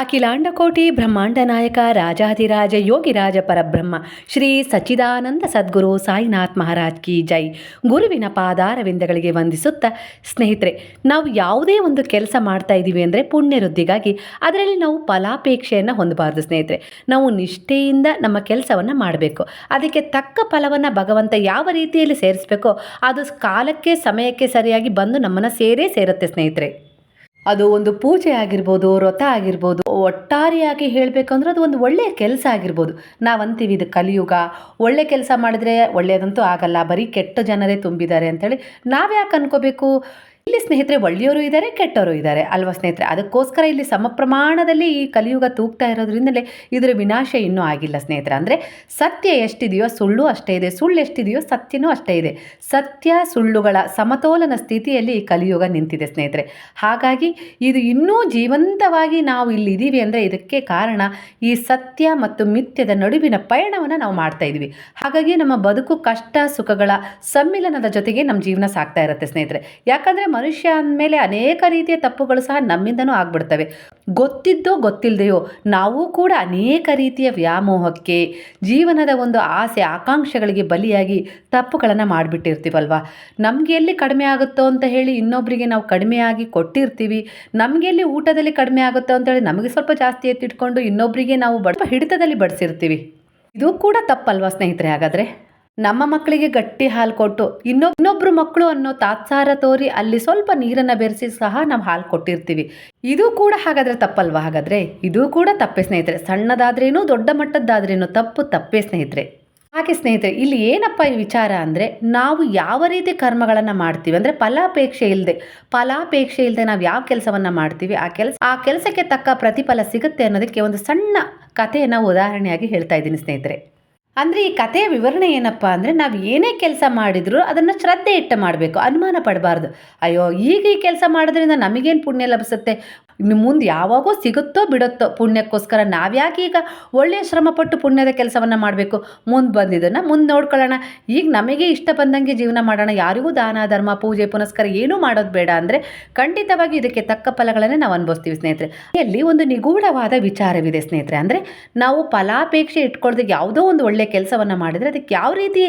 ಅಖಿಲಾಂಡಕೋಟಿ ಬ್ರಹ್ಮಾಂಡ ನಾಯಕ ರಾಜಾಧಿರಾಜ ಯೋಗಿರಾಜ ಪರಬ್ರಹ್ಮ, ಶ್ರೀ ಸಚ್ಚಿದಾನಂದ ಸದ್ಗುರು ಸಾಯಿನಾಥ್ ಮಹಾರಾಜ್ ಕಿ ಜೈ. ಗುರುವಿನ ಪಾದಾರವಿಂದಗಳಿಗೆ ವಂದಿಸುತ್ತಾ, ಸ್ನೇಹಿತರೆ, ನಾವು ಯಾವುದೇ ಒಂದು ಕೆಲಸ ಮಾಡ್ತಾ ಇದ್ದೀವಿ ಅಂದರೆ ಪುಣ್ಯ ವೃದ್ಧಿಗಾಗಿ ಅದರಲ್ಲಿ ನಾವು ಫಲಾಪೇಕ್ಷೆಯನ್ನು ಹೊಂದಬಾರ್ದು ಸ್ನೇಹಿತರೆ. ನಾವು ನಿಷ್ಠೆಯಿಂದ ನಮ್ಮ ಕೆಲಸವನ್ನು ಮಾಡಬೇಕು. ಅದಕ್ಕೆ ತಕ್ಕ ಫಲವನ್ನು ಭಗವಂತ ಯಾವ ರೀತಿಯಲ್ಲಿ ಸೇರಿಸಬೇಕೋ ಅದು ಕಾಲಕ್ಕೆ ಸಮಯಕ್ಕೆ ಸರಿಯಾಗಿ ಬಂದು ನಮ್ಮನ್ನು ಸೇರೇ ಸೇರುತ್ತೆ ಸ್ನೇಹಿತರೆ. ಅದು ಒಂದು ಪೂಜೆ ಆಗಿರ್ಬೋದು, ವ್ರತ ಆಗಿರ್ಬೋದು, ಒಟ್ಟಾರೆಯಾಗಿ ಹೇಳಬೇಕಂದ್ರೆ ಅದು ಒಂದು ಒಳ್ಳೆಯ ಕೆಲಸ ಆಗಿರ್ಬೋದು. ನಾವು ಅಂತೀವಿ ಇದು ಕಲಿಯುಗ. ಒಳ್ಳೆ ಕೆಲಸ ಮಾಡಿದ್ರೆ ಒಳ್ಳೆಯದಂತೂ ಆಗಲ್ಲ. ಬರೀ ಕೆಟ್ಟ ಜನರೇ ತುಂಬಿದ್ದಾರೆ ಅಂತೇಳಿ ನಾವ್ಯಾಕೆ ಅನ್ಕೋಬೇಕು? ಇಲ್ಲಿ ಸ್ನೇಹಿತರೆ, ಒಳ್ಳೆಯವರು ಇದ್ದಾರೆ, ಕೆಟ್ಟವರು ಇದ್ದಾರೆ. ಅಲ್ವಾ ಸ್ನೇಹಿತರೆ? ಅದಕ್ಕೋಸ್ಕರ ಇಲ್ಲಿ ಸಮ ಪ್ರಮಾಣದಲ್ಲಿ ಈ ಕಲಿಯುಗ ತೂಗ್ತಾ ಇರೋದ್ರಿಂದಲೇ ಇದರ ವಿನಾಶ ಇನ್ನೂ ಆಗಿಲ್ಲ ಸ್ನೇಹಿತರೆ. ಅಂದರೆ ಸತ್ಯ ಎಷ್ಟಿದೆಯೋ ಸುಳ್ಳು ಅಷ್ಟೇ ಇದೆ. ಸುಳ್ಳು ಎಷ್ಟಿದೆಯೋ ಸತ್ಯನೂ ಅಷ್ಟೇ ಇದೆ. ಸತ್ಯ, ಸುಳ್ಳುಗಳ ಸಮತೋಲನ ಸ್ಥಿತಿಯಲ್ಲಿ ಈ ಕಲಿಯುಗ ನಿಂತಿದೆ ಸ್ನೇಹಿತರೆ. ಹಾಗಾಗಿ ಇದು ಇನ್ನೂ ಜೀವಂತವಾಗಿ ನಾವು ಇಲ್ಲಿ ಇದ್ದೀವಿ ಅಂದರೆ ಇದಕ್ಕೆ ಕಾರಣ ಈ ಸತ್ಯ ಮತ್ತು ಮಿಥ್ಯದ ನಡುವಿನ ಪಯಣವನ್ನು ನಾವು ಮಾಡ್ತಾ ಇದ್ದೀವಿ ಹಾಗಾಗಿ ನಮ್ಮ ಬದುಕು ಕಷ್ಟ, ಸುಖಗಳ ಸಮ್ಮಿಲನದ ಜೊತೆಗೆ ನಮ್ಮ ಜೀವನ ಸಾಗ್ತಾ ಇರುತ್ತೆ ಸ್ನೇಹಿತರೆ. ಯಾಕಂದರೆ ಮನುಷ್ಯ ಅಂದಮೇಲೆ ಅನೇಕ ರೀತಿಯ ತಪ್ಪುಗಳು ಸಹ ನಮ್ಮಿಂದನೂ ಆಗ್ಬಿಡ್ತವೆ. ಗೊತ್ತಿದ್ದೋ ಗೊತ್ತಿಲ್ಲದೆಯೋ ನಾವು ಕೂಡ ಅನೇಕ ರೀತಿಯ ವ್ಯಾಮೋಹಕ್ಕೆ, ಜೀವನದ ಒಂದು ಆಸೆ, ಆಕಾಂಕ್ಷೆಗಳಿಗೆ ಬಲಿಯಾಗಿ ತಪ್ಪುಗಳನ್ನು ಮಾಡಿಬಿಟ್ಟಿರ್ತೀವಲ್ವ? ನಮಗೆ ಎಲ್ಲಿ ಕಡಿಮೆ ಆಗುತ್ತೋ ಅಂತ ಹೇಳಿ ಇನ್ನೊಬ್ಬರಿಗೆ ನಾವು ಕಡಿಮೆಯಾಗಿ ಕೊಟ್ಟಿರ್ತೀವಿ. ನಮಗೆ ಎಲ್ಲಿ ಊಟದಲ್ಲಿ ಕಡಿಮೆ ಆಗುತ್ತೋ ಅಂತೇಳಿ ನಮಗೆ ಸ್ವಲ್ಪ ಜಾಸ್ತಿ ಎತ್ತಿಟ್ಕೊಂಡು ಇನ್ನೊಬ್ಬರಿಗೆ ನಾವು ಬಡ ಹಿಡಿತದಲ್ಲಿ ಬಡಿಸಿರ್ತೀವಿ. ಇದು ಕೂಡ ತಪ್ಪಲ್ವಾ ಸ್ನೇಹಿತರೆ ಹಾಗಾದರೆ? ನಮ್ಮ ಮಕ್ಕಳಿಗೆ ಗಟ್ಟಿ ಹಾಲು ಕೊಟ್ಟು ಇನ್ನೊಬ್, ಇನ್ನೊಬ್ರು ಮಕ್ಕಳು ಅನ್ನೋ ತಾತ್ಸಾರ ತೋರಿ ಅಲ್ಲಿ ಸ್ವಲ್ಪ ನೀರನ್ನು ಬೆರೆಸಿ ಸಹ ನಾವು ಹಾಲು ಕೊಟ್ಟಿರ್ತೀವಿ. ಇದು ಕೂಡ ಹಾಗಾದರೆ ತಪ್ಪಲ್ವಾ ಹಾಗಾದರೆ? ಇದು ಕೂಡ ತಪ್ಪೇ ಸ್ನೇಹಿತರೆ. ಸಣ್ಣದಾದ್ರೇನು, ದೊಡ್ಡ ಮಟ್ಟದ್ದಾದ್ರೇನು ತಪ್ಪು ತಪ್ಪೇ ಸ್ನೇಹಿತರೆ. ಹಾಗೆ ಸ್ನೇಹಿತರೆ, ಇಲ್ಲಿ ಏನಪ್ಪ ಈ ವಿಚಾರ ಅಂದರೆ ನಾವು ಯಾವ ರೀತಿ ಕರ್ಮಗಳನ್ನು ಮಾಡ್ತೀವಿ ಅಂದರೆ ಫಲಾಪೇಕ್ಷೆ ಇಲ್ಲದೆ ಫಲಾಪೇಕ್ಷೆ ಇಲ್ಲದೆ ನಾವು ಯಾವ ಕೆಲಸವನ್ನು ಮಾಡ್ತೀವಿ, ಆ ಕೆಲಸ, ಆ ಕೆಲಸಕ್ಕೆ ತಕ್ಕ ಪ್ರತಿಫಲ ಸಿಗುತ್ತೆ ಅನ್ನೋದಕ್ಕೆ ಒಂದು ಸಣ್ಣ ಕಥೆಯನ್ನು ಉದಾಹರಣೆಯಾಗಿ ಹೇಳ್ತಾ ಇದ್ದೀನಿ ಸ್ನೇಹಿತರೆ. ಅಂದರೆ ಈ ಕಥೆಯ ವಿವರಣೆ ಏನಪ್ಪ ಅಂದರೆ ನಾವು ಏನೇ ಕೆಲಸ ಮಾಡಿದರೂ ಅದನ್ನು ಶ್ರದ್ಧೆ ಇಟ್ಟು ಮಾಡಬೇಕು, ಅನುಮಾನ ಪಡಬಾರ್ದು. ಅಯ್ಯೋ, ಈಗ ಈ ಕೆಲಸ ಮಾಡೋದ್ರಿಂದ ನಮಗೇನು ಪುಣ್ಯ ಲಭಿಸುತ್ತೆ? ಇನ್ನು ಮುಂದೆ ಯಾವಾಗೋ ಸಿಗುತ್ತೋ ಬಿಡುತ್ತೋ ಪುಣ್ಯಕ್ಕೋಸ್ಕರ ನಾವ್ಯಾಕೆ ಈಗ ಒಳ್ಳೆಯ ಶ್ರಮಪಟ್ಟು ಪುಣ್ಯದ ಕೆಲಸವನ್ನು ಮಾಡಬೇಕು? ಮುಂದೆ ಬಂದಿದ್ದನ್ನು ಮುಂದೆ ನೋಡ್ಕೊಳ್ಳೋಣ. ಈಗ ನಮಗೆ ಇಷ್ಟ ಬಂದಂಗೆ ಜೀವನ ಮಾಡೋಣ. ಯಾರಿಗೂ ದಾನ, ಧರ್ಮ, ಪೂಜೆ, ಪುನಸ್ಕಾರ ಏನೂ ಮಾಡೋದು ಬೇಡ ಅಂದರೆ ಖಂಡಿತವಾಗಿ ಇದಕ್ಕೆ ತಕ್ಕ ಫಲಗಳನ್ನೇ ನಾವು ಅನುಭವಿಸ್ತೀವಿ ಸ್ನೇಹಿತರೆ. ಇಲ್ಲಿ ಒಂದು ನಿಗೂಢವಾದ ವಿಚಾರವಿದೆ ಸ್ನೇಹಿತರೆ. ಅಂದರೆ ನಾವು ಫಲಾಪೇಕ್ಷೆ ಇಟ್ಕೊಳ್ದೆ ಯಾವುದೋ ಒಂದು ಒಳ್ಳೆಯ ಕೆಲಸವನ್ನು ಮಾಡಿದರೆ ಅದಕ್ಕೆ ಯಾವ ರೀತಿ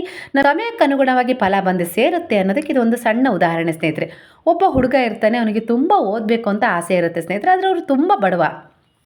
ಸಮಯಕ್ಕೆ ಅನುಗುಣವಾಗಿ ಫಲ ಬಂದು ಸೇರುತ್ತೆ ಅನ್ನೋದಕ್ಕೆ ಇದು ಒಂದು ಸಣ್ಣ ಉದಾಹರಣೆ ಸ್ನೇಹಿತರೆ. ಒಬ್ಬ ಹುಡುಗ ಇರ್ತಾನೆ ಅವನಿಗೆ ತುಂಬ ಓದಬೇಕು ಅಂತ ಆಸೆ ಇರುತ್ತೆ ಸ್ನೇಹಿತರೆ ಆದರೆ ಅವರು ತುಂಬ ಬಡವ.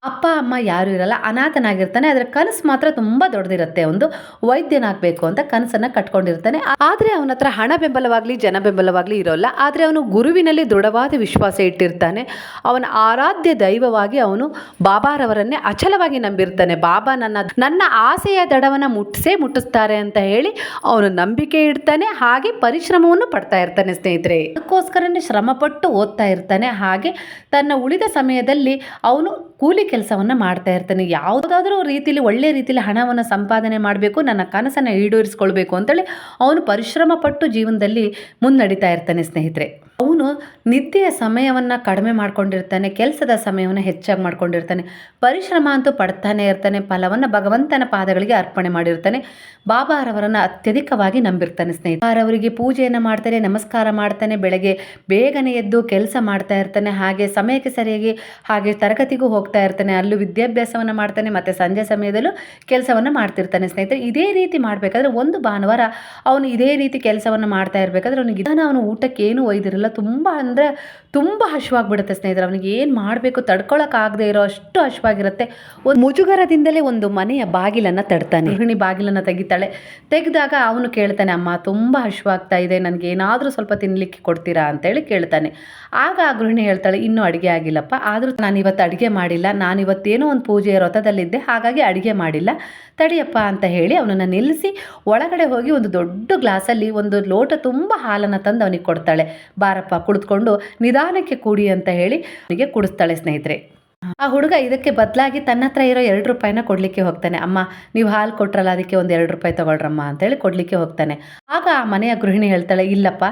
ಅಪ್ಪ, ಅಮ್ಮ ಯಾರೂ ಇರಲ್ಲ, ಅನಾಥನಾಗಿರ್ತಾನೆ ಅದರ ಕನಸು ಮಾತ್ರ ತುಂಬ ದೊಡ್ಡದಿರುತ್ತೆ. ಒಂದು ವೈದ್ಯನಾಗಬೇಕು ಅಂತ ಕನಸನ್ನು ಕಟ್ಕೊಂಡಿರ್ತಾನೆ. ಆದರೆ ಅವನ ಹತ್ರ ಹಣ ಬೆಂಬಲವಾಗಲಿ, ಜನ ಬೆಂಬಲವಾಗಲಿ ಇರೋಲ್ಲ. ಆದರೆ ಅವನು ಗುರುವಿನಲ್ಲಿ ದೃಢವಾದ ವಿಶ್ವಾಸ ಇಟ್ಟಿರ್ತಾನೆ. ಅವನ ಆರಾಧ್ಯ ದೈವವಾಗಿ ಅವನು ಬಾಬಾರವರನ್ನೇ ಅಚಲವಾಗಿ ನಂಬಿರ್ತಾನೆ. ಬಾಬಾ ನನ್ನ ನನ್ನ ಆಸೆಯ ದಡವನ್ನು ಮುಟ್ಟಿಸೇ ಮುಟ್ಟಿಸ್ತಾರೆ ಅಂತ ಹೇಳಿ ಅವನು ನಂಬಿಕೆ ಇಡ್ತಾನೆ. ಹಾಗೆ ಪರಿಶ್ರಮವನ್ನು ಪಡ್ತಾ ಇರ್ತಾನೆ ಸ್ನೇಹಿತರೆ. ಅದಕ್ಕೋಸ್ಕರನೇ ಶ್ರಮಪಟ್ಟು ಓದ್ತಾ ಇರ್ತಾನೆ. ಹಾಗೆ ತನ್ನ ಉಳಿದ ಸಮಯದಲ್ಲಿ ಅವನು ಕೂಲಿ ಕೆಲಸವನ್ನು ಮಾಡ್ತಾ ಇರ್ತಾನೆ. ಯಾವುದಾದ್ರೂ ರೀತಿಯಲ್ಲಿ ಒಳ್ಳೆ ರೀತಿಯಲ್ಲಿ ಹಣವನ್ನು ಸಂಪಾದನೆ ಮಾಡಬೇಕು, ನನ್ನ ಕನಸನ್ನು ಈಡೇರಿಸ್ಕೊಳ್ಬೇಕು ಅಂತೇಳಿ ಅವನು ಪರಿಶ್ರಮ ಪಟ್ಟು ಜೀವನದಲ್ಲಿ ಮುನ್ನಡೀತಾ ಇರ್ತಾನೆ ಸ್ನೇಹಿತರೆ. ಅವನು ನಿದ್ದೆಯ ಸಮಯವನ್ನು ಕಡಿಮೆ ಮಾಡ್ಕೊಂಡಿರ್ತಾನೆ, ಕೆಲಸದ ಸಮಯವನ್ನು ಹೆಚ್ಚಾಗಿ ಮಾಡ್ಕೊಂಡಿರ್ತಾನೆ, ಪರಿಶ್ರಮ ಅಂತೂ ಪಡ್ತಾನೆ ಇರ್ತಾನೆ, ಫಲವನ್ನು ಭಗವಂತನ ಪಾದಗಳಿಗೆ ಅರ್ಪಣೆ ಮಾಡಿರ್ತಾನೆ ಬಾಬಾರವರನ್ನು ಅತ್ಯಧಿಕವಾಗಿ ನಂಬಿರ್ತಾನೆ ಸ್ನೇಹಿತ ಅವರಿಗೆ ಪೂಜೆಯನ್ನು ಮಾಡ್ತಾನೆ, ನಮಸ್ಕಾರ ಮಾಡ್ತಾನೆ, ಬೆಳಗ್ಗೆ ಬೇಗನೆ ಎದ್ದು ಕೆಲಸ ಮಾಡ್ತಾ ಇರ್ತಾನೆ, ಹಾಗೆ ಸಮಯಕ್ಕೆ ಸರಿಯಾಗಿ ಹಾಗೆ ತರಗತಿಗೂ ಹೋಗ್ತಾ ಇರ್ತಾನೆ, ಅಲ್ಲೂ ವಿದ್ಯಾಭ್ಯಾಸವನ್ನು ಮಾಡ್ತಾನೆ, ಮತ್ತು ಸಂಜೆ ಸಮಯದಲ್ಲೂ ಕೆಲಸವನ್ನು ಮಾಡ್ತಿರ್ತಾನೆ ಸ್ನೇಹಿತರೆ. ಇದೇ ರೀತಿ ಮಾಡಬೇಕಾದ್ರೆ ಒಂದು ಭಾನುವಾರ ಅವನು ಇದೇ ರೀತಿ ಕೆಲಸವನ್ನು ಮಾಡ್ತಾ ಇರಬೇಕಾದ್ರೆ ಅವನಿಗೆ ಅವನು ಊಟಕ್ಕೆ ಏನು ಒಯ್ದಿರಲ್ಲ ತುಂಬ ಅಂದರೆ ತುಂಬ ಹಶ್ವಾಗ್ಬಿಡುತ್ತೆ ಸ್ನೇಹಿತರೆ. ಅವನಿಗೆ ಏನು ಮಾಡಬೇಕು ತಡ್ಕೊಳಕ್ಕಾಗದೇ ಇರೋ ಅಷ್ಟು ಹಶ್ವಾಗಿರುತ್ತೆ. ಒಂದು ಮುಜುಗರದಿಂದಲೇ ಒಂದು ಮನೆಯ ಬಾಗಿಲನ್ನು ತಡ್ತಾನೆ. ಗೃಹಿಣಿ ಬಾಗಿಲನ್ನು ತೆಗಿತಾಳೆ. ತೆಗೆದಾಗ ಅವನು ಕೇಳ್ತಾನೆ, ಅಮ್ಮ, ತುಂಬ ಹಶ್ವಾಗ್ತಾ ಇದೆ. ನನಗೆ ಏನಾದರೂ ಸ್ವಲ್ಪ ತಿನ್ನಲಿಕ್ಕೆ ಕೊಡ್ತೀರಾ? ಅಂತೇಳಿ ಕೇಳ್ತಾನೆ. ಆಗ ಆ ಗೃಹಿಣಿ ಹೇಳ್ತಾಳೆ, ಇನ್ನೂ ಅಡುಗೆ ಆಗಿಲ್ಲಪ್ಪ. ಆದರೂ ನಾನು ಇವತ್ತು ಅಡುಗೆ ಮಾಡಿಲ್ಲ. ನಾನು ಇವತ್ತೇನೋ ಒಂದು ಪೂಜೆಯ ವ್ರತದಲ್ಲಿದ್ದೆ ಹಾಗಾಗಿ ಅಡುಗೆ ಮಾಡಿಲ್ಲ. ತಡಿಯಪ್ಪ ಅಂತ ಹೇಳಿ ಅವನನ್ನು ನಿಲ್ಲಿಸಿ ಒಳಗಡೆ ಹೋಗಿ ಒಂದು ದೊಡ್ಡ ಗ್ಲಾಸಲ್ಲಿ ಒಂದು ಲೋಟ ತುಂಬ ಹಾಲನ್ನು ತಂದು ಅವನಿಗೆ ಕೊಡ್ತಾಳೆ. ಬಾರಪ್ಪ ಕುಳಿತುಕೊಂಡು ನಿಧಾನಕ್ಕೆ ಕುಡಿ ಅಂತ ಹೇಳಿ ಅವನಿಗೆ ಕುಡಿಸ್ತಾಳೆ ಸ್ನೇಹಿತರೆ. ಆ ಹುಡುಗ ಇದಕ್ಕೆ ಬದಲಾಗಿ ತನ್ನ ಹತ್ರ ಇರೋ ಎರಡು ರೂಪಾಯಿನ ಕೊಡಲಿಕ್ಕೆ ಹೋಗ್ತಾನೆ. ಅಮ್ಮ, ನೀವು ಹಾಲು ಕೊಟ್ರಲ್ಲ, ಅದಕ್ಕೆ ಒಂದು ಎರಡು ರೂಪಾಯಿ ತಗೊಳ್ರಮ್ಮ ಅಂತೇಳಿ ಕೊಡಲಿಕ್ಕೆ ಹೋಗ್ತಾನೆ. ಆಗ ಆ ಮನೆಯ ಗೃಹಿಣಿ ಹೇಳ್ತಾಳೆ, ಇಲ್ಲಪ್ಪ,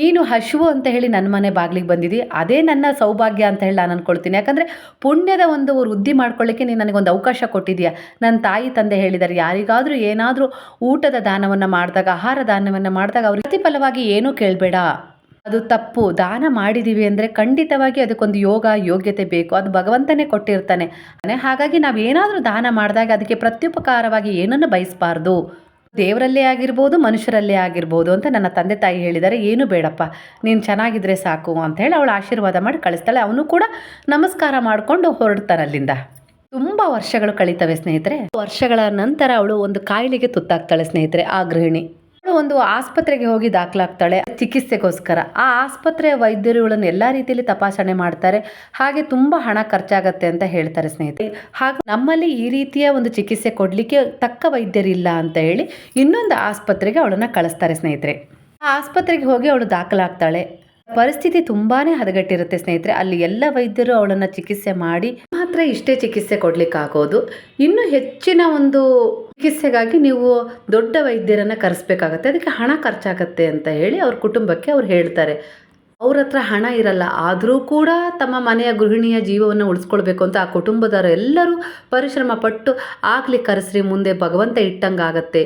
ನೀನು ಹಶುವು ಅಂತ ಹೇಳಿ ನನ್ನ ಮನೆ ಬಾಗಿಲಿಗೆ ಬಂದಿದ್ದಿ ಅದೇ ನನ್ನ ಸೌಭಾಗ್ಯ ಅಂತ ಹೇಳಿ ನಾನು ಅನ್ಕೊಳ್ತೀನಿ. ಯಾಕಂದರೆ ಪುಣ್ಯದ ಒಂದು ವೃದ್ಧಿ ಮಾಡ್ಕೊಳ್ಳಿಕ್ಕೆ ನೀನು ನನಗೊಂದು ಅವಕಾಶ ಕೊಟ್ಟಿದೆಯಾ? ನನ್ನ ತಾಯಿ ತಂದೆ ಹೇಳಿದ್ದಾರೆ ಯಾರಿಗಾದರೂ ಏನಾದರೂ ಊಟದ ದಾನವನ್ನು ಮಾಡಿದಾಗ, ಆಹಾರ ದಾನವನ್ನು ಮಾಡಿದಾಗ ಅವ್ರಿಗೆ ಪ್ರತಿಫಲವಾಗಿ ಏನೂ ಕೇಳಬೇಡ. ಅದು ತಪ್ಪು. ದಾನ ಮಾಡಿದ್ದೀವಿ ಅಂದರೆ ಖಂಡಿತವಾಗಿ ಅದಕ್ಕೊಂದು ಯೋಗ, ಯೋಗ್ಯತೆ ಬೇಕು. ಅದು ಭಗವಂತನೇ ಕೊಟ್ಟಿರ್ತಾನೆ. ಹಾಗಾಗಿ ನಾವು ಏನಾದರೂ ದಾನ ಮಾಡಿದಾಗ ಅದಕ್ಕೆ ಪ್ರತ್ಯುಪಕಾರವಾಗಿ ಏನನ್ನು ಬಯಸಬಾರ್ದು? ದೇವರಲ್ಲೇ ಆಗಿರ್ಬೋದು, ಮನುಷ್ಯರಲ್ಲೇ ಆಗಿರ್ಬೋದು ಅಂತ ನನ್ನ ತಂದೆ ತಾಯಿ ಹೇಳಿದ್ದಾರೆ. ಏನು ಬೇಡಪ್ಪ. ನೀನು ಚೆನ್ನಾಗಿದ್ರೆ ಸಾಕು ಅಂತ ಹೇಳಿ ಅವಳು ಆಶೀರ್ವಾದ ಮಾಡಿ ಕಳಿಸ್ತಾಳೆ. ಅವನು ಕೂಡ ನಮಸ್ಕಾರ ಮಾಡಿಕೊಂಡು ಹೊರಡ್ತಾನೆ ಅಲ್ಲಿಂದ. ತುಂಬ ವರ್ಷಗಳು ಕಳೀತವೆ ಸ್ನೇಹಿತರೆ. ವರ್ಷಗಳ ನಂತರ ಅವಳು ಒಂದು ಕಾಯಿಲೆಗೆ ತುತ್ತಾಗ್ತಾಳೆ ಸ್ನೇಹಿತರೆ, ಆ ಗೃಹಿಣಿ. ಒಂದು ಆಸ್ಪತ್ರೆಗೆ ಹೋಗಿ ದಾಖಲಾಗ್ತಾಳೆ. ಚಿಕಿತ್ಸೆಗೋಸ್ಕರ. ಆ ಆಸ್ಪತ್ರೆಯ ವೈದ್ಯರುಗಳನ್ನು ಎಲ್ಲ ರೀತಿಯಲ್ಲಿ ತಪಾಸಣೆ ಮಾಡ್ತಾರೆ. ಹಾಗೆ ತುಂಬ ಹಣ ಖರ್ಚಾಗತ್ತೆ ಅಂತ ಹೇಳ್ತಾರೆ ಸ್ನೇಹಿತರೆ. ಹಾಗೆ ನಮ್ಮಲ್ಲಿ ಈ ರೀತಿಯ ಒಂದು ಚಿಕಿತ್ಸೆ ಕೊಡಲಿಕ್ಕೆ ತಕ್ಕ ವೈದ್ಯರಿಲ್ಲ ಅಂತ ಹೇಳಿ ಇನ್ನೊಂದು ಆಸ್ಪತ್ರೆಗೆ ಅವಳನ್ನು ಕಳಿಸ್ತಾರೆ ಸ್ನೇಹಿತರೆ. ಆ ಆಸ್ಪತ್ರೆಗೆ ಹೋಗಿ ಅವಳು ದಾಖಲಾಗ್ತಾಳೆ. ಪರಿಸ್ಥಿತಿ ತುಂಬಾನೇ ಹದಗೆಟ್ಟಿರುತ್ತೆ ಸ್ನೇಹಿತರೆ. ಅಲ್ಲಿ ಎಲ್ಲ ವೈದ್ಯರು ಅವಳನ್ನ ಚಿಕಿತ್ಸೆ ಮಾಡಿ ಮಾತ್ರ ಇಷ್ಟೇ ಚಿಕಿತ್ಸೆ ಕೊಡ್ಲಿಕ್ಕಾಗೋದು. ಇನ್ನು ಹೆಚ್ಚಿನ ಒಂದು ಚಿಕಿತ್ಸೆಗಾಗಿ ನೀವು ದೊಡ್ಡ ವೈದ್ಯರನ್ನ ಕರೆಸ್ಬೇಕಾಗತ್ತೆ. ಅದಕ್ಕೆ ಹಣ ಖರ್ಚಾಗತ್ತೆ ಅಂತ ಹೇಳಿ ಅವ್ರ ಕುಟುಂಬಕ್ಕೆ ಅವ್ರು ಹೇಳ್ತಾರೆ. ಅವ್ರ ಹತ್ರ ಹಣ ಇರಲ್ಲ, ಆದರೂ ಕೂಡ ತಮ್ಮ ಮನೆಯ ಗೃಹಿಣಿಯ ಜೀವವನ್ನು ಉಳಿಸ್ಕೊಳ್ಬೇಕು ಅಂತ ಆ ಕುಟುಂಬದವರು ಎಲ್ಲರೂ ಪರಿಶ್ರಮ ಪಟ್ಟು ಆಗ್ಲಿ ಕರೆಸ್ರಿ, ಮುಂದೆ ಭಗವಂತ ಇಟ್ಟಂಗಾಗತ್ತೆ.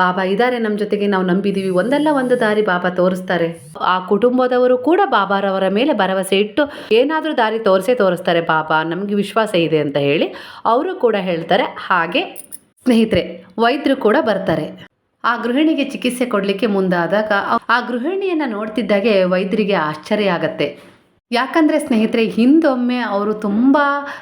ಬಾಬಾ ಇದಾರೆ ನಮ್ಮ ಜೊತೆಗೆ, ನಾವು ನಂಬಿದೀವಿ. ಒಂದಲ್ಲ ಒಂದು ದಾರಿ ಬಾಬಾ ತೋರಿಸ್ತಾರೆ. ಆ ಕುಟುಂಬದವರು ಕೂಡ ಬಾಬಾರವರ ಮೇಲೆ ಭರವಸೆ ಇಟ್ಟು ಏನಾದರೂ ದಾರಿ ತೋರಿಸೇ ತೋರಿಸ್ತಾರೆ ಬಾಬಾ ನಮಗೆ ವಿಶ್ವಾಸ ಇದೆ ಅಂತ ಹೇಳಿ, ಅವರು ಕೂಡ ಹೇಳ್ತಾರೆ. ಹಾಗೆ ಸ್ನೇಹಿತರೆ ವೈದ್ಯರು ಕೂಡ ಬರ್ತಾರೆ. ಆ ಗೃಹಿಣಿಗೆ ಚಿಕಿತ್ಸೆ ಕೊಡಲಿಕ್ಕೆ ಮುಂದಾದಾಗ ಆ- ಗೃಹಿಣಿಯನ್ನು ನೋಡ್ತಿದ್ದಾಗೆ ವೈದ್ಯರಿಗೆ ಆಶ್ಚರ್ಯ ಆಗತ್ತೆ. ಯಾಕಂದರೆ ಸ್ನೇಹಿತರೆ, ಹಿಂದೊಮ್ಮೆ ಅವರು ತುಂಬ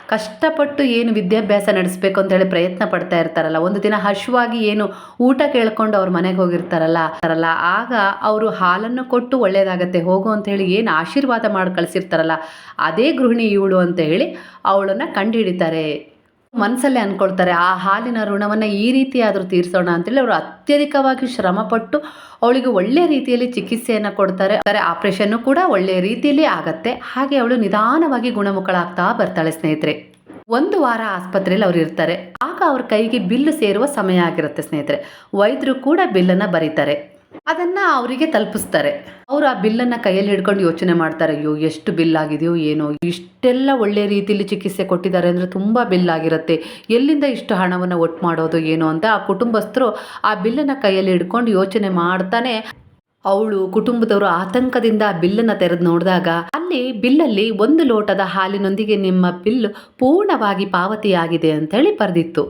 ಕಷ್ಟಪಟ್ಟು ಏನು ವಿದ್ಯಾಭ್ಯಾಸ ನಡೆಸಬೇಕು ಅಂತ ಹೇಳಿ ಪ್ರಯತ್ನ ಪಡ್ತಾ ಇರ್ತಾರಲ್ಲ. ಒಂದು ದಿನ ಹಶುವಾಗಿ ಏನು ಊಟ ಕೇಳ್ಕೊಂಡು ಅವ್ರ ಮನೆಗೆ ಹೋಗಿರ್ತಾರಲ್ಲ ತರಲ್ಲ ಆಗ ಅವರು ಹಾಲನ್ನು ಕೊಟ್ಟು ಒಳ್ಳೇದಾಗತ್ತೆ, ಹೋಗು ಅಂತ ಹೇಳಿ ಏನು ಆಶೀರ್ವಾದ ಮಾಡಿ ಕಳಿಸಿರ್ತಾರಲ್ಲ, ಅದೇ ಗೃಹಿಣಿ ಇವಳು ಅಂತ ಹೇಳಿ ಅವಳನ್ನು ಕಂಡುಹಿಡಿತಾರೆ ಮನಸ್ಸಲ್ಲೇ ಅಂದ್ಕೊಳ್ತಾರೆ ಆ ಹಾಲಿನ ಋಣವನ್ನು ಈ ರೀತಿಯಾದರೂ ತೀರಿಸೋಣ ಅಂತೇಳಿ ಅವರು ಅತ್ಯಧಿಕವಾಗಿ ಶ್ರಮಪಟ್ಟು ಅವಳಿಗೆ ಒಳ್ಳೆ ರೀತಿಯಲ್ಲಿ ಚಿಕಿತ್ಸೆಯನ್ನು ಕೊಡ್ತಾರೆ. ಆಪರೇಷನ್ನು ಕೂಡ ಒಳ್ಳೆಯ ರೀತಿಯಲ್ಲಿ ಆಗತ್ತೆ. ಹಾಗೆ ಅವಳು ನಿಧಾನವಾಗಿ ಗುಣಮುಖಳಾಗ್ತಾ ಬರ್ತಾಳೆ ಸ್ನೇಹಿತರೆ. ಒಂದು ವಾರ ಆಸ್ಪತ್ರೆಯಲ್ಲಿ ಅವ್ರು ಇರ್ತಾರೆ. ಆಗ ಅವ್ರ ಕೈಗೆ ಬಿಲ್ಲು ಸೇರುವ ಸಮಯ ಆಗಿರುತ್ತೆ ಸ್ನೇಹಿತರೆ. ವೈದ್ಯರು ಕೂಡ ಬಿಲ್ಲನ್ನು ಬರೀತಾರೆ. ಅದನ್ನು ಅವರಿಗೆ ತಲುಪಿಸ್ತಾರೆ. ಅವರು ಆ ಬಿಲ್ಲನ್ನು ಕೈಯಲ್ಲಿ ಹಿಡ್ಕೊಂಡು ಯೋಚನೆ ಮಾಡ್ತಾರೆ, ಅಯ್ಯೋ, ಎಷ್ಟು ಬಿಲ್ ಆಗಿದೆಯೋ ಏನೋ, ಇಷ್ಟೆಲ್ಲ ಒಳ್ಳೆ ರೀತಿಯಲ್ಲಿ ಚಿಕಿತ್ಸೆ ಕೊಟ್ಟಿದ್ದಾರೆ ಅಂದರೆ ತುಂಬ ಬಿಲ್ ಆಗಿರುತ್ತೆ ಎಲ್ಲಿಂದ ಇಷ್ಟು ಹಣವನ್ನು ಒಟ್ಟು ಮಾಡೋದು, ಏನೋ ಅಂತ? ಆ ಕುಟುಂಬಸ್ಥರು ಆ ಬಿಲ್ಲನ್ನು ಕೈಯಲ್ಲಿ ಹಿಡ್ಕೊಂಡು ಯೋಚನೆ ಮಾಡ್ತಾನೆ. ಅವಳು ಕುಟುಂಬದವರು ಆತಂಕದಿಂದ ಆ ಬಿಲ್ಲನ್ನು ತೆರೆದು ನೋಡಿದಾಗ, ಅಲ್ಲಿ ಬಿಲ್ಲಲ್ಲಿ ಒಂದು ಲೋಟದ ಹಾಲಿನೊಂದಿಗೆ ನಿಮ್ಮ ಬಿಲ್ ಪೂರ್ಣವಾಗಿ ಪಾವತಿಯಾಗಿದೆ ಅಂತ ಹೇಳಿ ಬರೆದಿತ್ತು.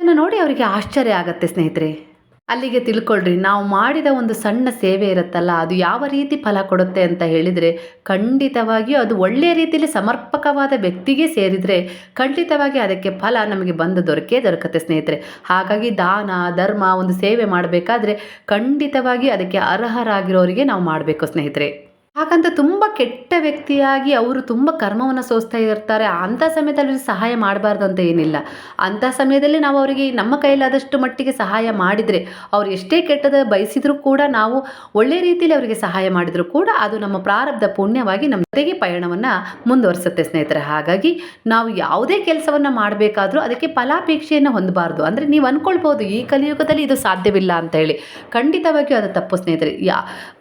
ಇದನ್ನು ನೋಡಿ ಅವರಿಗೆ ಆಶ್ಚರ್ಯ ಆಗತ್ತೆ ಸ್ನೇಹಿತರೆ. ಅಲ್ಲಿಗೆ ತಿಳ್ಕೊಳ್ರಿ. ನಾವು ಮಾಡಿದ ಒಂದು ಸಣ್ಣ ಸೇವೆ ಇರುತ್ತಲ್ಲ, ಅದು ಯಾವ ರೀತಿ ಫಲ ಕೊಡುತ್ತೆ ಅಂತ ಹೇಳಿದರೆ, ಖಂಡಿತವಾಗಿಯೂ ಅದು ಒಳ್ಳೆಯ ರೀತಿಯಲ್ಲಿ ಸಮರ್ಪಕವಾದ ವ್ಯಕ್ತಿಗೆ ಸೇರಿದರೆ ಖಂಡಿತವಾಗಿ ಅದಕ್ಕೆ ಫಲ ನಮಗೆ ಬಂದು ದೊರಕೇ ದೊರಕತ್ತೆ ಸ್ನೇಹಿತರೆ. ಹಾಗಾಗಿ ದಾನ, ಧರ್ಮ ಒಂದು ಸೇವೆ ಮಾಡಬೇಕಾದ್ರೆ ಖಂಡಿತವಾಗಿ ಅದಕ್ಕೆ ಅರ್ಹರಾಗಿರೋರಿಗೆ ನಾವು ಮಾಡಬೇಕು ಸ್ನೇಹಿತರೆ. ಹಾಗಂತ ತುಂಬ ಕೆಟ್ಟ ವ್ಯಕ್ತಿಯಾಗಿ ಅವರು ತುಂಬ ಕರ್ಮವನ್ನು ಸೋಸ್ತಾ ಇರ್ತಾರೆ. ಅಂಥ ಸಮಯದಲ್ಲಿ ಸಹಾಯ ಮಾಡಬಾರ್ದು ಅಂತ ಏನಿಲ್ಲ. ಅಂಥ ಸಮಯದಲ್ಲಿ ನಾವು ಅವರಿಗೆ ನಮ್ಮ ಕೈಲಾದಷ್ಟು ಮಟ್ಟಿಗೆ ಸಹಾಯ ಮಾಡಿದರೆ ಅವ್ರು ಎಷ್ಟೇ ಕೆಟ್ಟದ ಬಯಸಿದರೂ ಕೂಡ ನಾವು ಒಳ್ಳೆ ರೀತಿಯಲ್ಲಿ ಅವರಿಗೆ ಸಹಾಯ ಮಾಡಿದರೂ ಕೂಡ ಅದು ನಮ್ಮ ಪ್ರಾರಬ್ಧ ಪುಣ್ಯವಾಗಿ ನಮ್ಮ ಜೊತೆಗೆ ಪಯಣವನ್ನು ಮುಂದುವರಿಸುತ್ತೆ ಸ್ನೇಹಿತರೆ. ಹಾಗಾಗಿ ನಾವು ಯಾವುದೇ ಕೆಲಸವನ್ನು ಮಾಡಬೇಕಾದರೂ ಅದಕ್ಕೆ ಫಲಾಪೇಕ್ಷೆಯನ್ನು ಹೊಂದಬಾರ್ದು. ಅಂದರೆ ನೀವು ಅಂದ್ಕೊಳ್ಬೋದು ಈ ಕಲಿಯುಗದಲ್ಲಿ ಇದು ಸಾಧ್ಯವಿಲ್ಲ ಅಂತ ಹೇಳಿ. ಖಂಡಿತವಾಗಿಯೂ ಅದು ತಪ್ಪು ಸ್ನೇಹಿತರೆ. ಯಾ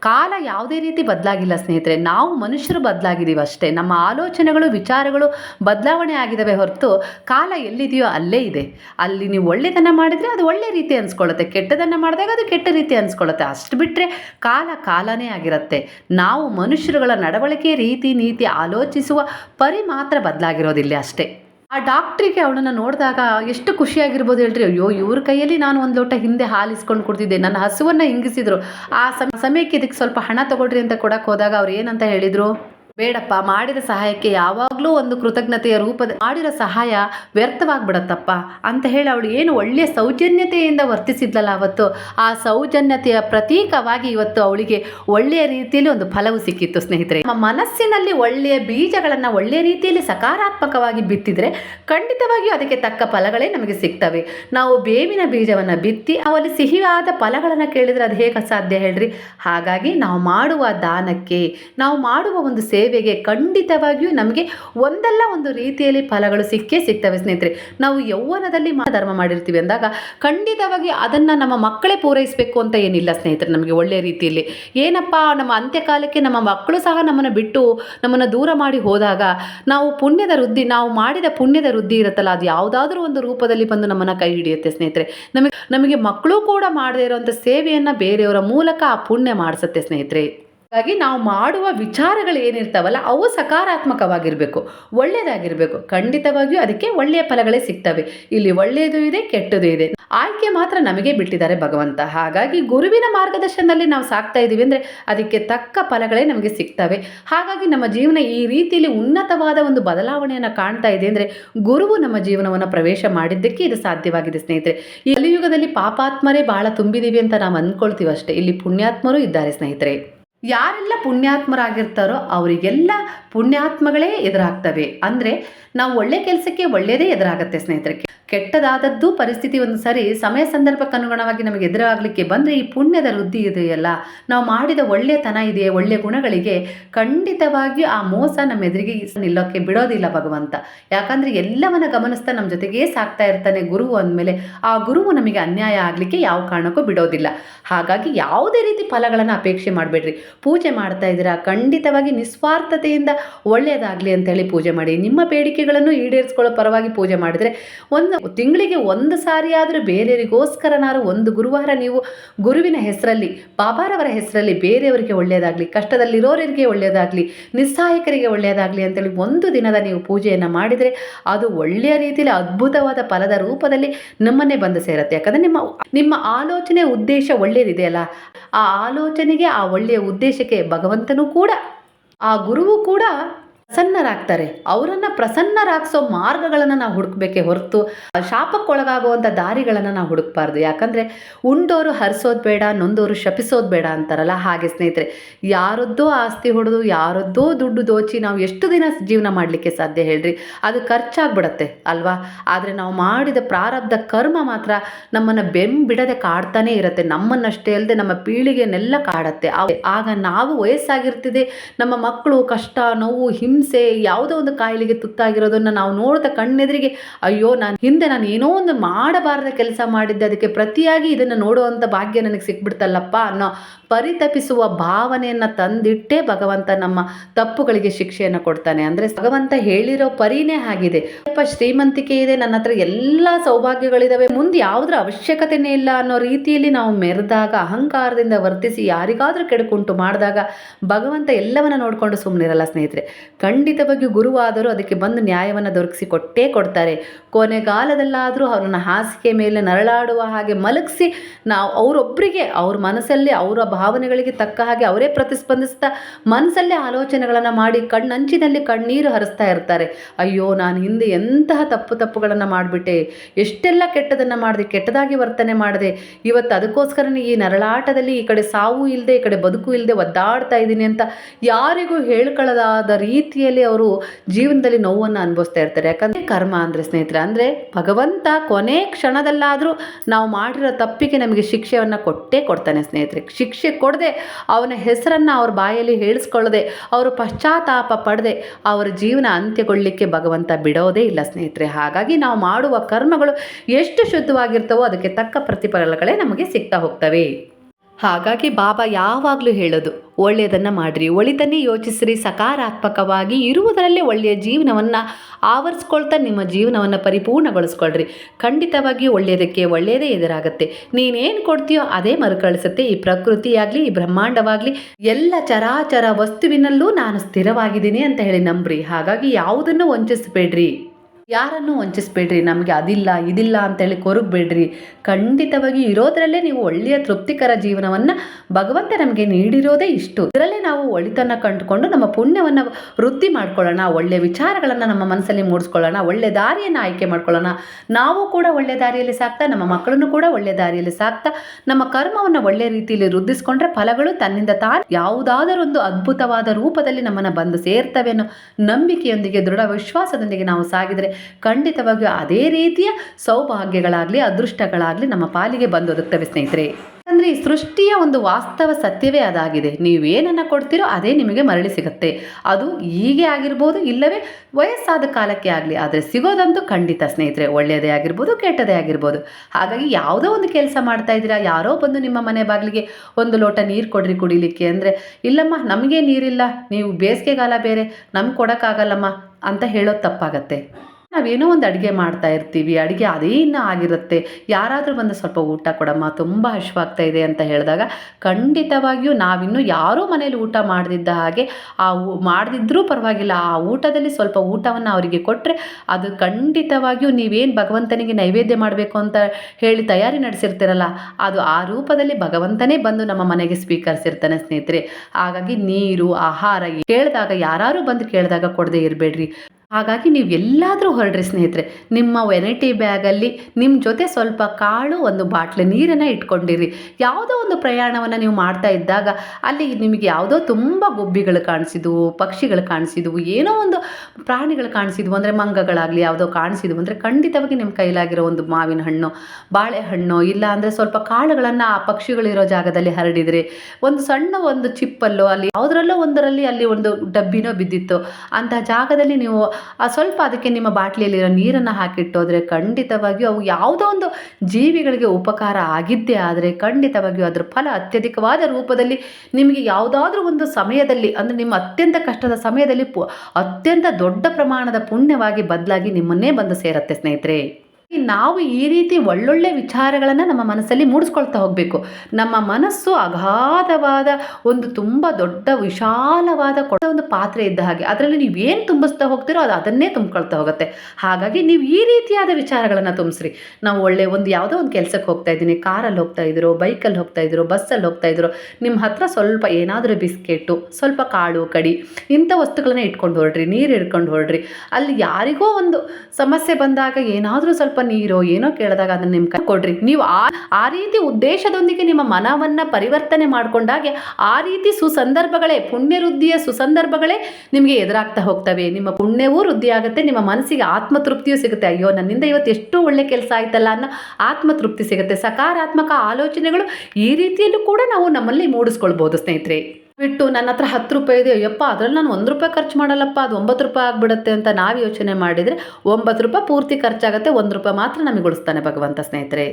ಕಾಲ ಯಾವುದೇ ರೀತಿ ಬದಲಾಗಿಲ್ಲ ಸ್ನೇಹಿತರೆ, ನಾವು ಮನುಷ್ಯರು ಬದಲಾಗಿದ್ದೀವಿ ಅಷ್ಟೇ. ನಮ್ಮ ಆಲೋಚನೆಗಳು, ವಿಚಾರಗಳು ಬದಲಾವಣೆ ಆಗಿದ್ದಾವೆ ಹೊರತು ಕಾಲ ಎಲ್ಲಿದೆಯೋ ಅಲ್ಲೇ ಇದೆ. ಅಲ್ಲಿ ನೀವು ಒಳ್ಳೆಯದನ್ನು ಮಾಡಿದರೆ ಅದು ಒಳ್ಳೆ ರೀತಿ ಅನ್ಸ್ಕೊಳ್ಳುತ್ತೆ. ಕೆಟ್ಟದನ್ನು ಮಾಡಿದಾಗ ಅದು ಕೆಟ್ಟ ರೀತಿ ಅನ್ಸ್ಕೊಳ್ಳುತ್ತೆ. ಅಷ್ಟು ಬಿಟ್ಟರೆ ಕಾಲ ಕಾಲನೇ ಆಗಿರುತ್ತೆ. ನಾವು ಮನುಷ್ಯರುಗಳ ನಡವಳಿಕೆ, ರೀತಿ, ನೀತಿ ಆಲೋಚಿಸುವ ಪರಿ ಮಾತ್ರ ಬದಲಾಗಿರೋದಿಲ್ಲ ಅಷ್ಟೇ. ಆ ಡಾಕ್ಟ್ರಿಗೆ ಅವಳನ್ನು ನೋಡಿದಾಗ ಎಷ್ಟು ಖುಷಿಯಾಗಿರ್ಬೋದು ಹೇಳ್ರಿ, ಅಯ್ಯೋ, ಇವ್ರ ಕೈಯಲ್ಲಿ ನಾನು ಒಂದು ಲೋಟ ಹಿಂದೆ ಹಾಲು ಇಸ್ಕೊಂಡು ಕೊಡ್ತಿದ್ದೆ ನನ್ನ ಹಸುವನ್ನು ಹಿಂಗಿಸಿದ್ರು. ಆ ಸಮ, ಸಮಯಕ್ಕೆ ಇದಕ್ಕೆ ಸ್ವಲ್ಪ ಹಣ ತಗೊಳ್ರಿ ಅಂತ ಕೊಡಕ್ಕೆ ಹೋದಾಗ ಅವ್ರು ಏನಂತ ಹೇಳಿದರು? ಬೇಡಪ್ಪ, ಮಾಡಿದ ಸಹಾಯಕ್ಕೆ ಯಾವಾಗಲೂ ಒಂದು ಕೃತಜ್ಞತೆಯ ರೂಪದ, ಮಾಡಿರೋ ಸಹಾಯ ವ್ಯರ್ಥವಾಗ್ಬಿಡತ್ತಪ್ಪ ಅಂತ ಹೇಳಿ ಅವಳು ಏನು ಒಳ್ಳೆಯ ಸೌಜನ್ಯತೆಯಿಂದ ವರ್ತಿಸಿದ್ಲಲ್ಲ ಅವತ್ತು. ಆ ಸೌಜನ್ಯತೆಯ ಪ್ರತೀಕವಾಗಿ ಇವತ್ತು ಅವಳಿಗೆ ಒಳ್ಳೆಯ ರೀತಿಯಲ್ಲಿ ಒಂದು ಫಲವು ಸಿಕ್ಕಿತ್ತು ಸ್ನೇಹಿತರೆ. ನಮ್ಮ ಮನಸ್ಸಿನಲ್ಲಿ ಒಳ್ಳೆಯ ಬೀಜಗಳನ್ನು ಒಳ್ಳೆಯ ರೀತಿಯಲ್ಲಿ ಸಕಾರಾತ್ಮಕವಾಗಿ ಬಿತ್ತಿದ್ರೆ ಖಂಡಿತವಾಗಿಯೂ ಅದಕ್ಕೆ ತಕ್ಕ ಫಲಗಳೇ ನಮಗೆ ಸಿಗ್ತವೆ. ನಾವು ಬೇವಿನ ಬೀಜವನ್ನು ಬಿತ್ತಿ ಅವಲ್ಲಿ ಸಿಹಿಯಾದ ಫಲಗಳನ್ನು ಕೇಳಿದರೆ ಅದು ಹೇಗೆ ಸಾಧ್ಯ ಹೇಳ್ರಿ? ಹಾಗಾಗಿ ನಾವು ಮಾಡುವ ದಾನಕ್ಕೆ, ನಾವು ಮಾಡುವ ಒಂದು ಸೇವೆಗೆ ಖಂಡಿತವಾಗಿಯೂ ನಮಗೆ ಒಂದಲ್ಲ ಒಂದು ರೀತಿಯಲ್ಲಿ ಫಲಗಳು ಸಿಕ್ಕೇ ಸಿಗ್ತವೆ ಸ್ನೇಹಿತರೆ. ನಾವು ಯೌವನದಲ್ಲಿ ಮಾ ಧರ್ಮ ಮಾಡಿರ್ತೀವಿ ಅಂದಾಗ ಖಂಡಿತವಾಗಿ ಅದನ್ನು ನಮ್ಮ ಮಕ್ಕಳೇ ಪೂರೈಸಬೇಕು ಅಂತ ಏನಿಲ್ಲ ಸ್ನೇಹಿತರೆ ನಮಗೆ ಒಳ್ಳೆಯ ರೀತಿಯಲ್ಲಿ. ಏನಪ್ಪ ನಮ್ಮ ಅಂತ್ಯಕಾಲಕ್ಕೆ ನಮ್ಮ ಮಕ್ಕಳು ಸಹ ನಮ್ಮನ್ನು ಬಿಟ್ಟು ನಮ್ಮನ್ನು ದೂರ ಮಾಡಿ ಹೋದಾಗ ನಾವು ಪುಣ್ಯದ ವೃದ್ಧಿ, ನಾವು ಮಾಡಿದ ಪುಣ್ಯದ ವೃದ್ಧಿ ಇರುತ್ತಲ್ಲ, ಅದು ಯಾವುದಾದ್ರೂ ಒಂದು ರೂಪದಲ್ಲಿ ಬಂದು ನಮ್ಮನ್ನು ಕೈ ಹಿಡಿಯುತ್ತೆ ಸ್ನೇಹಿತರೆ. ನಮಗೆ ನಮಗೆ ಮಕ್ಕಳು ಕೂಡ ಮಾಡದೇ ಇರುವಂಥ ಸೇವೆಯನ್ನು ಬೇರೆಯವರ ಮೂಲಕ ಆ ಪುಣ್ಯ ಮಾಡಿಸುತ್ತೆ ಸ್ನೇಹಿತರೆ. ಹಾಗಾಗಿ ನಾವು ಮಾಡುವ ವಿಚಾರಗಳು ಏನಿರ್ತಾವಲ್ಲ, ಅವು ಸಕಾರಾತ್ಮಕವಾಗಿರಬೇಕು ಒಳ್ಳೆಯದಾಗಿರಬೇಕು ಖಂಡಿತವಾಗಿಯೂ ಅದಕ್ಕೆ ಒಳ್ಳೆಯ ಫಲಗಳೇ ಸಿಗ್ತವೆ. ಇಲ್ಲಿ ಒಳ್ಳೆಯದು ಇದೆ, ಕೆಟ್ಟದು ಇದೆ. ಆಯ್ಕೆ ಮಾತ್ರ ನಮಗೆ ಬಿಟ್ಟಿದ್ದಾರೆ ಭಗವಂತ. ಹಾಗಾಗಿ ಗುರುವಿನ ಮಾರ್ಗದರ್ಶನದಲ್ಲಿ ನಾವು ಸಾಕ್ತಾ ಇದ್ದೀವಿ ಅಂದರೆ ಅದಕ್ಕೆ ತಕ್ಕ ಫಲಗಳೇ ನಮಗೆ ಸಿಗ್ತವೆ. ಹಾಗಾಗಿ ನಮ್ಮ ಜೀವನ ಈ ರೀತಿಯಲ್ಲಿ ಉನ್ನತವಾದ ಒಂದು ಬದಲಾವಣೆಯನ್ನು ಕಾಣ್ತಾ ಇದೆ ಅಂದರೆ ಗುರುವು ನಮ್ಮ ಜೀವನವನ್ನು ಪ್ರವೇಶ ಮಾಡಿದ್ದಕ್ಕೆ ಇದು ಸಾಧ್ಯವಾಗಿದೆ ಸ್ನೇಹಿತರೆ. ಈ ಕಲಿಯುಗದಲ್ಲಿ ಪಾಪಾತ್ಮರೇ ಬಹಳ ತುಂಬಿದೀವಿ ಅಂತ ನಾವು ಅಂದ್ಕೊಳ್ತೀವಿ ಅಷ್ಟೇ ಇಲ್ಲಿ ಪುಣ್ಯಾತ್ಮರು ಇದ್ದಾರೆ ಸ್ನೇಹಿತರೆ. ಯಾರೆಲ್ಲ ಪುಣ್ಯಾತ್ಮರಾಗಿರ್ತಾರೋ ಅವರಿಗೆಲ್ಲ ಪುಣ್ಯಾತ್ಮಗಳೇ ಎದುರಾಗ್ತವೆ. ಅಂದರೆ ನಾವು ಒಳ್ಳೆ ಕೆಲಸಕ್ಕೆ ಒಳ್ಳೆಯದೇ ಎದುರಾಗತ್ತೆ ಸ್ನೇಹಿತರೆ. ಕೆಟ್ಟದಾದದ್ದು ಪರಿಸ್ಥಿತಿ ಒಂದು ಸರಿ ಸಮಯ ಸಂದರ್ಭಕ್ಕೆ ಅನುಗುಣವಾಗಿ ನಮಗೆ ಎದುರಾಗಲಿಕ್ಕೆ ಬಂದರೆ ಈ ಪುಣ್ಯದ ವೃದ್ಧಿ ಇದೆಯಲ್ಲ. ನಾವು ಮಾಡಿದ ಒಳ್ಳೆಯತನ ಇದೆಯೇ ಒಳ್ಳೆಯ ಗುಣಗಳಿಗೆ ಖಂಡಿತವಾಗಿಯೂ ಆ ಮೋಸ ನಮ್ಮ ಎದುರಿಗೆ ನಿಲ್ಲೋಕ್ಕೆ ಬಿಡೋದಿಲ್ಲ ಭಗವಂತ. ಯಾಕಂದರೆ ಎಲ್ಲವನ್ನ ಗಮನಿಸ್ತಾ ನಮ್ಮ ಜೊತೆಗೇ ಸಾಕ್ತಾ ಇರ್ತಾನೆ ಗುರು ಅಂದಮೇಲೆ ಆ ಗುರುವು ನಮಗೆ ಅನ್ಯಾಯ ಆಗಲಿಕ್ಕೆ ಯಾವ ಕಾರಣಕ್ಕೂ ಬಿಡೋದಿಲ್ಲ. ಹಾಗಾಗಿ ಯಾವುದೇ ರೀತಿ ಫಲಗಳನ್ನು ಅಪೇಕ್ಷೆ ಮಾಡಬೇಡ್ರಿ. ಪೂಜೆ ಮಾಡ್ತಾ ಇದ್ದೀರಾ? ಖಂಡಿತವಾಗಿ ನಿಸ್ವಾರ್ಥತೆಯಿಂದ ಒಳ್ಳೆಯದಾಗಲಿ ಅಂತೇಳಿ ಪೂಜೆ ಮಾಡಿ. ನಿಮ್ಮ ಬೇಡಿಕೆಗಳನ್ನು ಈಡೇರಿಸ್ಕೊಳ್ಳೋ ಪರವಾಗಿ ಪೂಜೆ ಮಾಡಿದರೆ ಒಂದು ತಿಂಗಳಿಗೆ ಒಂದು ಸಾರಿ ಆದರೂ ಬೇರೆಯವರಿಗೋಸ್ಕರನಾರು ಒಂದು ಗುರುವಾರ ನೀವು ಗುರುವಿನ ಹೆಸರಲ್ಲಿ, ಬಾಬಾರವರ ಹೆಸರಲ್ಲಿ ಬೇರೆಯವರಿಗೆ ಒಳ್ಳೆಯದಾಗಲಿ, ಕಷ್ಟದಲ್ಲಿರೋರಿಗೆ ಒಳ್ಳೆಯದಾಗಲಿ, ನಿಸ್ಸಹಾಯಕರಿಗೆ ಒಳ್ಳೆಯದಾಗಲಿ ಅಂತೇಳಿ ಒಂದು ದಿನದ ನೀವು ಪೂಜೆಯನ್ನು ಮಾಡಿದರೆ ಅದು ಒಳ್ಳೆಯ ರೀತಿಯಲ್ಲಿ ಅದ್ಭುತವಾದ ಫಲದ ರೂಪದಲ್ಲಿ ನಮ್ಮನ್ನೇ ಬಂದು ಸೇರುತ್ತೆ. ಯಾಕಂದರೆ ನಿಮ್ಮ ನಿಮ್ಮ ಆಲೋಚನೆ ಉದ್ದೇಶ ಒಳ್ಳೆಯದಿದೆಯಲ್ಲ ಆ ಆಲೋಚನೆಗೆ ಆ ಒಳ್ಳೆಯ ಉದ್ದೇಶಕ್ಕೆ ಭಗವಂತನೂ ಕೂಡ ಆ ಗುರುವು ಕೂಡ ಪ್ರಸನ್ನರಾಗ್ತಾರೆ. ಅವರನ್ನು ಪ್ರಸನ್ನರಾಗಿಸೋ ಮಾರ್ಗಗಳನ್ನು ನಾವು ಹುಡುಕ್ಬೇಕೆ ಹೊರತು ಶಾಪಕ್ಕೊಳಗಾಗುವಂಥ ದಾರಿಗಳನ್ನು ನಾವು ಹುಡುಕ್ಬಾರ್ದು. ಯಾಕಂದರೆ ಉಂಡೋರು ಹರಿಸೋದು ಬೇಡ, ನೊಂದೋರು ಶಪಿಸೋದು ಬೇಡ ಅಂತಾರಲ್ಲ, ಹಾಗೆ ಸ್ನೇಹಿತರೆ. ಯಾರದ್ದೋ ಆಸ್ತಿ ಹೊಡೆದು, ಯಾರದ್ದೋ ದುಡ್ಡು ದೋಚಿ ನಾವು ಎಷ್ಟು ದಿನ ಜೀವನ ಮಾಡಲಿಕ್ಕೆ ಸಾಧ್ಯ ಹೇಳ್ರಿ? ಅದು ಖರ್ಚಾಗ್ಬಿಡತ್ತೆ, ಅಲ್ವಾ? ಆದರೆ ನಾವು ಮಾಡಿದ ಪ್ರಾರಬ್ಧ ಕರ್ಮ ಮಾತ್ರ ನಮ್ಮನ್ನು ಬೆಂಬಿಡದೆ ಕಾಡ್ತಾನೇ ಇರುತ್ತೆ. ನಮ್ಮನ್ನಷ್ಟೇ ಅಲ್ಲದೆ ನಮ್ಮ ಪೀಳಿಗೆನೆಲ್ಲ ಕಾಡತ್ತೆ. ಆಗ ನಾವು ವಯಸ್ಸಾಗಿರ್ತಿದೆ, ನಮ್ಮ ಮಕ್ಕಳು ಕಷ್ಟ, ನೋವು ಹಿಂಸೆ, ಯಾವುದೋ ಒಂದು ಕಾಯಿಲೆಗೆ ತುತ್ತಾಗಿರೋದನ್ನು ನಾವು ನೋಡ್ತಾ ಕಣ್ಣೆದುರಿಗೆ, ಅಯ್ಯೋ, ನಾನು ಹಿಂದೆ ನಾನು ಏನೋ ಒಂದು ಮಾಡಬಾರದ ಕೆಲಸ ಮಾಡಿದ್ದೆ, ಅದಕ್ಕೆ ಪ್ರತಿಯಾಗಿ ಇದನ್ನು ನೋಡುವಂಥ ಭಾಗ್ಯ ನನಗೆ ಸಿಕ್ಬಿಡ್ತಲ್ಲಪ್ಪ ಅನ್ನೋ ಪರಿತಪಿಸುವ ಭಾವನೆಯನ್ನು ತಂದಿಟ್ಟೇ ಭಗವಂತ ನಮ್ಮ ತಪ್ಪುಗಳಿಗೆ ಶಿಕ್ಷೆಯನ್ನು ಕೊಡ್ತಾನೆ. ಅಂದರೆ ಭಗವಂತ ಹೇಳಿರೋ ಪರಿನೇ ಆಗಿದೆ. ಸ್ವಲ್ಪ ಶ್ರೀಮಂತಿಕೆ ಇದೆ, ನನ್ನ ಹತ್ರ ಎಲ್ಲ ಸೌಭಾಗ್ಯಗಳಿದಾವೆ, ಮುಂದೆ ಯಾವುದ್ರ ಅವಶ್ಯಕತೆನೇ ಇಲ್ಲ ಅನ್ನೋ ರೀತಿಯಲ್ಲಿ ನಾವು ಮೆರೆದಾಗ, ಅಹಂಕಾರದಿಂದ ವರ್ತಿಸಿ ಯಾರಿಗಾದರೂ ಕೆಡಕುಂಟು ಮಾಡಿದಾಗ ಭಗವಂತ ಎಲ್ಲವನ್ನ ನೋಡಿಕೊಂಡು ಸುಮ್ಮನಿರಲ್ಲ ಸ್ನೇಹಿತರೆ. ಖಂಡಿತವಾಗಿಯೂ ಗುರುವಾದರೂ ಅದಕ್ಕೆ ಬಂದು ನ್ಯಾಯವನ್ನು ದೊರಕಿಸಿ ಕೊಟ್ಟೇ ಕೊಡ್ತಾರೆ. ಕೊನೆಗಾಲದಲ್ಲಾದರೂ ಅವ್ರನ್ನ ಹಾಸಿಗೆ ಮೇಲೆ ನರಳಾಡುವ ಹಾಗೆ ಮಲಗಿಸಿ ನಾವು ಅವರೊಬ್ಬರಿಗೆ, ಅವ್ರ ಮನಸ್ಸಲ್ಲಿ ಅವರ ಭಾವನೆಗಳಿಗೆ ತಕ್ಕ ಹಾಗೆ ಅವರೇ ಪ್ರತಿಸ್ಪಂದಿಸ್ತಾ ಮನಸ್ಸಲ್ಲೇ ಆಲೋಚನೆಗಳನ್ನು ಮಾಡಿ ಕಣ್ಣಂಚಿನಲ್ಲಿ ಕಣ್ಣೀರು ಹರಿಸ್ತಾ ಇರ್ತಾರೆ. ಅಯ್ಯೋ, ನಾನು ಹಿಂದೆ ಎಂತಹ ತಪ್ಪು ತಪ್ಪುಗಳನ್ನು ಮಾಡಿಬಿಟ್ಟೆ, ಎಷ್ಟೆಲ್ಲ ಕೆಟ್ಟದನ್ನು ಮಾಡಿದೆ, ಕೆಟ್ಟದಾಗಿ ವರ್ತನೆ ಮಾಡಿದೆ, ಇವತ್ತು ಅದಕ್ಕೋಸ್ಕರನೇ ಈ ನರಳಾಟದಲ್ಲಿ ಈ ಕಡೆ ಸಾವು ಇಲ್ಲದೆ ಈ ಕಡೆ ಬದುಕು ಇಲ್ಲದೆ ಒದ್ದಾಡ್ತಾ ಇದ್ದೀನಿ ಅಂತ ಯಾರಿಗೂ ಹೇಳ್ಕೊಳ್ಳದಾದ ರೀತಿಯಲ್ಲಿ ಅವರು ಜೀವನದಲ್ಲಿ ನೋವನ್ನು ಅನುಭವಿಸ್ತಾ ಇರ್ತಾರೆ. ಯಾಕಂದರೆ ಕರ್ಮ ಅಂದರೆ ಸ್ನೇಹಿತರೆ, ಅಂದರೆ ಭಗವಂತ ಕೊನೆ ಕ್ಷಣದಲ್ಲಾದರೂ ನಾವು ಮಾಡಿರೋ ತಪ್ಪಿಗೆ ನಮಗೆ ಶಿಕ್ಷೆಯನ್ನು ಕೊಟ್ಟೇ ಕೊಡ್ತಾನೆ ಸ್ನೇಹಿತರೆ. ಶಿಕ್ಷೆ ಕೊಡದೆ ಅವನ ಹೆಸರನ್ನು ಅವ್ರ ಬಾಯಲ್ಲಿ ಹೇಳಿಸ್ಕೊಳ್ಳದೆ, ಅವರು ಪಶ್ಚಾತ್ತಾಪ ಪಡೆದೆ ಅವರ ಜೀವನ ಅಂತ್ಯಗೊಳ್ಳಲಿಕ್ಕೆ ಭಗವಂತ ಬಿಡೋದೇ ಇಲ್ಲ ಸ್ನೇಹಿತರೆ. ಹಾಗಾಗಿ ನಾವು ಮಾಡುವ ಕರ್ಮಗಳು ಎಷ್ಟು ಶುದ್ಧವಾಗಿರ್ತವೋ ಅದಕ್ಕೆ ತಕ್ಕ ಪ್ರತಿಫಲಗಳೇ ನಮಗೆ ಸಿಗ್ತಾ ಹೋಗ್ತವೆ. ಹಾಗಾಗಿ ಬಾಬಾ ಯಾವಾಗಲೂ ಹೇಳೋದು, ಒಳ್ಳೆಯದನ್ನು ಮಾಡಿರಿ, ಒಳಿತನ್ನೇ ಯೋಚಿಸ್ರಿ, ಸಕಾರಾತ್ಮಕವಾಗಿ ಇರುವುದರಲ್ಲೇ ಒಳ್ಳೆಯ ಜೀವನವನ್ನು ಆವರಿಸ್ಕೊಳ್ತಾ ನಿಮ್ಮ ಜೀವನವನ್ನು ಪರಿಪೂರ್ಣಗೊಳಿಸ್ಕೊಳ್ರಿ. ಖಂಡಿತವಾಗಿ ಒಳ್ಳೆಯದಕ್ಕೆ ಒಳ್ಳೆಯದೇ ಎದುರಾಗುತ್ತೆ. ನೀನೇನು ಕೊಡ್ತೀಯೋ ಅದೇ ಮರುಕಳಿಸುತ್ತೆ. ಈ ಪ್ರಕೃತಿಯಾಗಲಿ, ಈ ಬ್ರಹ್ಮಾಂಡವಾಗಲಿ, ಎಲ್ಲ ಚರಾಚರ ವಸ್ತುವಿನಲ್ಲೂ ನಾನು ಸ್ಥಿರವಾಗಿದ್ದೀನಿ ಅಂತ ಹೇಳಿ ನಂಬ್ರಿ. ಹಾಗಾಗಿ ಯಾವುದನ್ನು ವಂಚಿಸಬೇಡ್ರಿ. ಯಾರನ್ನೂ ವಂಚಿಸಬೇಡ್ರಿ, ನಮಗೆ ಅದಿಲ್ಲ, ಇದಿಲ್ಲ ಅಂತೇಳಿ ಕೊರಗಬೇಡ್ರಿ. ಖಂಡಿತವಾಗಿ ಇರೋದರಲ್ಲೇ ನೀವು ಒಳ್ಳೆಯ ತೃಪ್ತಿಕರ ಜೀವನವನ್ನು ಭಗವಂತ ನಮಗೆ ನೀಡಿರೋದೇ ಇಷ್ಟು. ಇದರಲ್ಲೇ ನಾವು ಒಳಿತನ್ನು ಕಂಡುಕೊಂಡು ನಮ್ಮ ಪುಣ್ಯವನ್ನು ವೃದ್ಧಿ ಮಾಡ್ಕೊಳ್ಳೋಣ ಒಳ್ಳೆಯ ವಿಚಾರಗಳನ್ನು ನಮ್ಮ ಮನಸ್ಸಲ್ಲಿ ಮೂಡಿಸ್ಕೊಳ್ಳೋಣ ಒಳ್ಳೆಯ ದಾರಿಯನ್ನು ಆಯ್ಕೆ ಮಾಡ್ಕೊಳ್ಳೋಣ. ನಾವು ಕೂಡ ಒಳ್ಳೆಯ ದಾರಿಯಲ್ಲಿ ಸಾಕ್ತಾ, ನಮ್ಮ ಮಕ್ಕಳನ್ನು ಕೂಡ ಒಳ್ಳೆಯ ದಾರಿಯಲ್ಲಿ ಸಾಕ್ತಾ, ನಮ್ಮ ಕರ್ಮವನ್ನು ಒಳ್ಳೆಯ ರೀತಿಯಲ್ಲಿ ವೃದ್ಧಿಸ್ಕೊಂಡ್ರೆ ಫಲಗಳು ತನ್ನಿಂದ ತಾನು. ಯಾವುದಾದರೊಂದು ಅದ್ಭುತವಾದ ರೂಪದಲ್ಲಿ ನಮ್ಮನ್ನು ಬಂದು ಸೇರ್ತವೆ ಅನ್ನೋ ನಂಬಿಕೆಯೊಂದಿಗೆ, ದೃಢ ವಿಶ್ವಾಸದೊಂದಿಗೆ ನಾವು ಸಾಗಿದರೆ ಖಂಡಿತವಾಗಿಯೂ ಅದೇ ರೀತಿಯ ಸೌಭಾಗ್ಯಗಳಾಗಲಿ, ಅದೃಷ್ಟಗಳಾಗಲಿ ನಮ್ಮ ಪಾಲಿಗೆ ಬಂದು ಒದಗ್ತವೆ ಸ್ನೇಹಿತರೆ. ಅಂದರೆ ಈ ಸೃಷ್ಟಿಯ ಒಂದು ವಾಸ್ತವ ಸತ್ಯವೇ ಅದಾಗಿದೆ. ನೀವು ಏನನ್ನು ಕೊಡ್ತೀರೋ ಅದೇ ನಿಮಗೆ ಮರಳಿ ಸಿಗುತ್ತೆ. ಅದು ಹೀಗೆ ಆಗಿರ್ಬೋದು, ಇಲ್ಲವೇ ವಯಸ್ಸಾದ ಕಾಲಕ್ಕೆ ಆಗಲಿ, ಆದರೆ ಸಿಗೋದಂತೂ ಖಂಡಿತ ಸ್ನೇಹಿತರೆ. ಒಳ್ಳೆಯದೇ ಆಗಿರ್ಬೋದು, ಕೆಟ್ಟದೇ ಆಗಿರ್ಬೋದು. ಹಾಗಾಗಿ ಯಾವುದೋ ಒಂದು ಕೆಲಸ ಮಾಡ್ತಾ ಇದ್ದೀರಾ, ಯಾರೋ ಬಂದು ನಿಮ್ಮ ಮನೆ ಬಾಗಿಲಿಗೆ ಒಂದು ಲೋಟ ನೀರು ಕೊಡ್ರಿ ಕುಡಿಲಿಕ್ಕೆ ಅಂದರೆ, ಇಲ್ಲಮ್ಮ, ನಮಗೆ ನೀರಿಲ್ಲ, ನೀವು ಬೇಸಿಗೆಗಾಲ ಬೇರೆ, ನಮ್ಗೆ ಕೊಡೋಕ್ಕಾಗಲ್ಲಮ್ಮ ಅಂತ ಹೇಳೋದು ತಪ್ಪಾಗತ್ತೆ. ನಾವೇನೋ ಒಂದು ಅಡುಗೆ ಮಾಡ್ತಾ ಇರ್ತೀವಿ, ಅಡುಗೆ ಅದೇ ಇನ್ನೂ ಆಗಿರುತ್ತೆ. ಯಾರಾದರೂ ಬಂದು ಸ್ವಲ್ಪ ಊಟ ಕೊಡಮ್ಮ, ತುಂಬ ಹಶ್ವಾಗ್ತಾ ಇದೆ ಅಂತ ಹೇಳಿದಾಗ ಖಂಡಿತವಾಗಿಯೂ ನಾವಿನ್ನೂ ಯಾರೂ ಮನೇಲಿ ಊಟ ಮಾಡದಿದ್ದ ಹಾಗೆ ಆ ಊ, ಮಾಡದಿದ್ರೂ ಪರವಾಗಿಲ್ಲ, ಆ ಊಟದಲ್ಲಿ ಸ್ವಲ್ಪ ಊಟವನ್ನು ಅವರಿಗೆ ಕೊಟ್ಟರೆ ಅದು ಖಂಡಿತವಾಗಿಯೂ ನೀವೇನು ಭಗವಂತನಿಗೆ ನೈವೇದ್ಯ ಮಾಡಬೇಕು ಅಂತ ಹೇಳಿ ತಯಾರಿ ನಡೆಸಿರ್ತೀರಲ್ಲ, ಅದು ಆ ರೂಪದಲ್ಲಿ ಭಗವಂತನೇ ಬಂದು ನಮ್ಮ ಮನೆಗೆ ಸ್ವೀಕರಿಸಿರ್ತಾನೆ ಸ್ನೇಹಿತರೆ. ಹಾಗಾಗಿ ನೀರು, ಆಹಾರ ಕೇಳಿದಾಗ ಯಾರು ಬಂದು ಕೇಳಿದಾಗ ಕೊಡದೇ ಇರಬೇಡ್ರಿ. ಹಾಗಾಗಿ ನೀವು ಎಲ್ಲಾದರೂ ಹೊರಡ್ರಿ ಸ್ನೇಹಿತರೆ, ನಿಮ್ಮ ವೆನೈಟಿ ಬ್ಯಾಗಲ್ಲಿ ನಿಮ್ಮ ಜೊತೆ ಸ್ವಲ್ಪ ಕಾಳು ಒಂದು ಬಾಟ್ಲಿ ನೀರನ್ನು ಇಟ್ಕೊಂಡಿರಿ. ಯಾವುದೋ ಒಂದು ಪ್ರಯಾಣವನ್ನು ನೀವು ಮಾಡ್ತಾ ಇದ್ದಾಗ ಅಲ್ಲಿ ನಿಮಗೆ ಯಾವುದೋ ತುಂಬ ಗುಬ್ಬಿಗಳು ಕಾಣಿಸಿದವು, ಪಕ್ಷಿಗಳು ಕಾಣಿಸಿದವು, ಏನೋ ಒಂದು ಪ್ರಾಣಿಗಳು ಕಾಣಿಸಿದ್ವು, ಅಂದರೆ ಮಂಗಗಳಾಗಲಿ ಯಾವುದೋ ಕಾಣಿಸಿದ್ವು, ಅಂದರೆ ಖಂಡಿತವಾಗಿ ನಿಮ್ಮ ಕೈಲಾಗಿರೋ ಒಂದು ಮಾವಿನ ಹಣ್ಣು, ಬಾಳೆಹಣ್ಣು, ಇಲ್ಲ ಅಂದರೆ ಸ್ವಲ್ಪ ಕಾಳುಗಳನ್ನು ಆ ಪಕ್ಷಿಗಳಿರೋ ಜಾಗದಲ್ಲಿ ಹರಡಿದರೆ, ಒಂದು ಸಣ್ಣ ಒಂದು ಚಿಪ್ಪಲ್ಲೋ ಅಲ್ಲಿ ಯಾವುದರಲ್ಲೋ ಒಂದರಲ್ಲಿ ಅಲ್ಲಿ ಒಂದು ಡಬ್ಬಿನೋ ಬಿದ್ದಿತ್ತು, ಅಂಥ ಜಾಗದಲ್ಲಿ ನೀವು ಸ್ವಲ್ಪ ಅದಕ್ಕೆ ನಿಮ್ಮ ಬಾಟ್ಲಿಯಲ್ಲಿರೋ ನೀರನ್ನು ಹಾಕಿಟ್ಟೋದ್ರೆ ಖಂಡಿತವಾಗಿಯೂ ಅವು ಯಾವುದೋ ಒಂದು ಜೀವಿಗಳಿಗೆ ಉಪಕಾರ ಆಗಿದ್ದೇ ಆದರೆ ಖಂಡಿತವಾಗಿಯೂ ಅದರ ಫಲ ಅತ್ಯಧಿಕವಾದ ರೂಪದಲ್ಲಿ ನಿಮಗೆ ಯಾವುದಾದ್ರೂ ಒಂದು ಸಮಯದಲ್ಲಿ, ಅಂದರೆ ನಿಮ್ಮ ಅತ್ಯಂತ ಕಷ್ಟದ ಸಮಯದಲ್ಲಿ ಅತ್ಯಂತ ದೊಡ್ಡ ಪ್ರಮಾಣದ ಪುಣ್ಯವಾಗಿ ಬದಲಾಗಿ ನಿಮ್ಮನ್ನೇ ಬಂದು ಸೇರತ್ತೆ ಸ್ನೇಹಿತರೆ. ನಾವು ಈ ರೀತಿ ಒಳ್ಳೊಳ್ಳೆ ವಿಚಾರಗಳನ್ನು ನಮ್ಮ ಮನಸ್ಸಲ್ಲಿ ಮೂಡಿಸ್ಕೊಳ್ತಾ ಹೋಗಬೇಕು. ನಮ್ಮ ಮನಸ್ಸು ಅಗಾಧವಾದ ಒಂದು ತುಂಬ ದೊಡ್ಡ ವಿಶಾಲವಾದ ಕೊಡ ಒಂದು ಪಾತ್ರೆ ಇದ್ದ ಹಾಗೆ, ಅದರಲ್ಲಿ ನೀವೇನು ತುಂಬಿಸ್ತಾ ಹೋಗ್ತೀರೋ ಅದು ಅದನ್ನೇ ತುಂಬ್ಕೊಳ್ತಾ ಹೋಗುತ್ತೆ. ಹಾಗಾಗಿ ನೀವು ಈ ರೀತಿಯಾದ ವಿಚಾರಗಳನ್ನು ತುಂಬಿಸ್ರಿ. ನಾವು ಒಳ್ಳೆ ಒಂದು ಯಾವುದೋ ಒಂದು ಕೆಲಸಕ್ಕೆ ಹೋಗ್ತಾ ಇದ್ದೀನಿ, ಕಾರಲ್ಲಿ ಹೋಗ್ತಾ ಇದ್ದೀರೋ, ಬೈಕಲ್ಲಿ ಹೋಗ್ತಾ ಇದ್ದೀರೋ, ಬಸ್ಸಲ್ಲಿ ಹೋಗ್ತಾ ಇದ್ದೀರೋ, ನಿಮ್ಮ ಹತ್ರ ಸ್ವಲ್ಪ ಏನಾದರೂ ಬಿಸ್ಕೆಟು, ಸ್ವಲ್ಪ ಕಾಳು, ಕಡಿ, ಇಂಥ ವಸ್ತುಗಳನ್ನ ಇಟ್ಕೊಂಡು ಹೊರಡ್ರಿ, ನೀರು ಇಟ್ಕೊಂಡು ಹೊರಡ್ರಿ. ಅಲ್ಲಿ ಯಾರಿಗೋ ಒಂದು ಸಮಸ್ಯೆ ಬಂದಾಗ ಏನಾದರೂ ಸ್ವಲ್ಪ ನೀರೋ ಏನೋ ಕೇಳಿದಾಗ ಅದನ್ನ ನಿಮ್ಮ ಕೈ ಕೊಡ್ರಿ. ನೀವು ಆ ರೀತಿ ಉದ್ದೇಶದೊಂದಿಗೆ ನಿಮ್ಮ ಮನವನ್ನು ಪರಿವರ್ತನೆ ಮಾಡಿಕೊಂಡಾಗೆ ಆ ರೀತಿ ಸುಸಂದರ್ಭಗಳೇ ಪುಣ್ಯ ವೃದ್ಧಿಯ ಸುಸಂದರ್ಭಗಳೇ ನಿಮಗೆ ಎದುರಾಗ್ತಾ ಹೋಗ್ತವೆ. ನಿಮ್ಮ ಪುಣ್ಯವೂ ವೃದ್ಧಿ ಆಗುತ್ತೆ ನಿಮ್ಮ ಮನಸ್ಸಿಗೆ ಆತ್ಮತೃಪ್ತಿಯೂ ಸಿಗುತ್ತೆ. ಅಯ್ಯೋ, ನನ್ನಿಂದ ಇವತ್ತು ಎಷ್ಟು ಒಳ್ಳೆ ಕೆಲಸ ಆಯ್ತಲ್ಲ ಅನ್ನೋ ಆತ್ಮತೃಪ್ತಿ ಸಿಗುತ್ತೆ. ಸಕಾರಾತ್ಮಕ ಆಲೋಚನೆಗಳು ಈ ರೀತಿಯಲ್ಲೂ ಕೂಡ ನಾವು ನಮ್ಮಲ್ಲಿ ಮೂಡಿಸ್ಕೊಳ್ಬೋದು ಸ್ನೇಹಿತರೆ. ಬಿಟ್ಟು ನನ್ನ ಹತ್ರ ಹತ್ತು ರೂಪಾಯಿ ಇದೆಯೋ ಅಯ್ಯಪ್ಪ ಅದರಲ್ಲಿ ನಾನು ಒಂದು ರೂಪಾಯಿ ಖರ್ಚು ಮಾಡಲ್ಲಪ್ಪ, ಅದು ಒಂಬತ್ತು ರೂಪಾಯಿ ಆಗಿಬಿಡುತ್ತೆ ಅಂತ ನಾವು ಯೋಚನೆ ಮಾಡಿದರೆ ಒಂಬತ್ತು ರೂಪಾಯಿ ಪೂರ್ತಿ ಖರ್ಚಾಗುತ್ತೆ, ಒಂದು ರೂಪಾಯಿ ಮಾತ್ರ ನಮಗೆ ಉಳಿಸ್ತಾನೆ ಭಗವಂತ ಸ್ನೇಹಿತರೆ.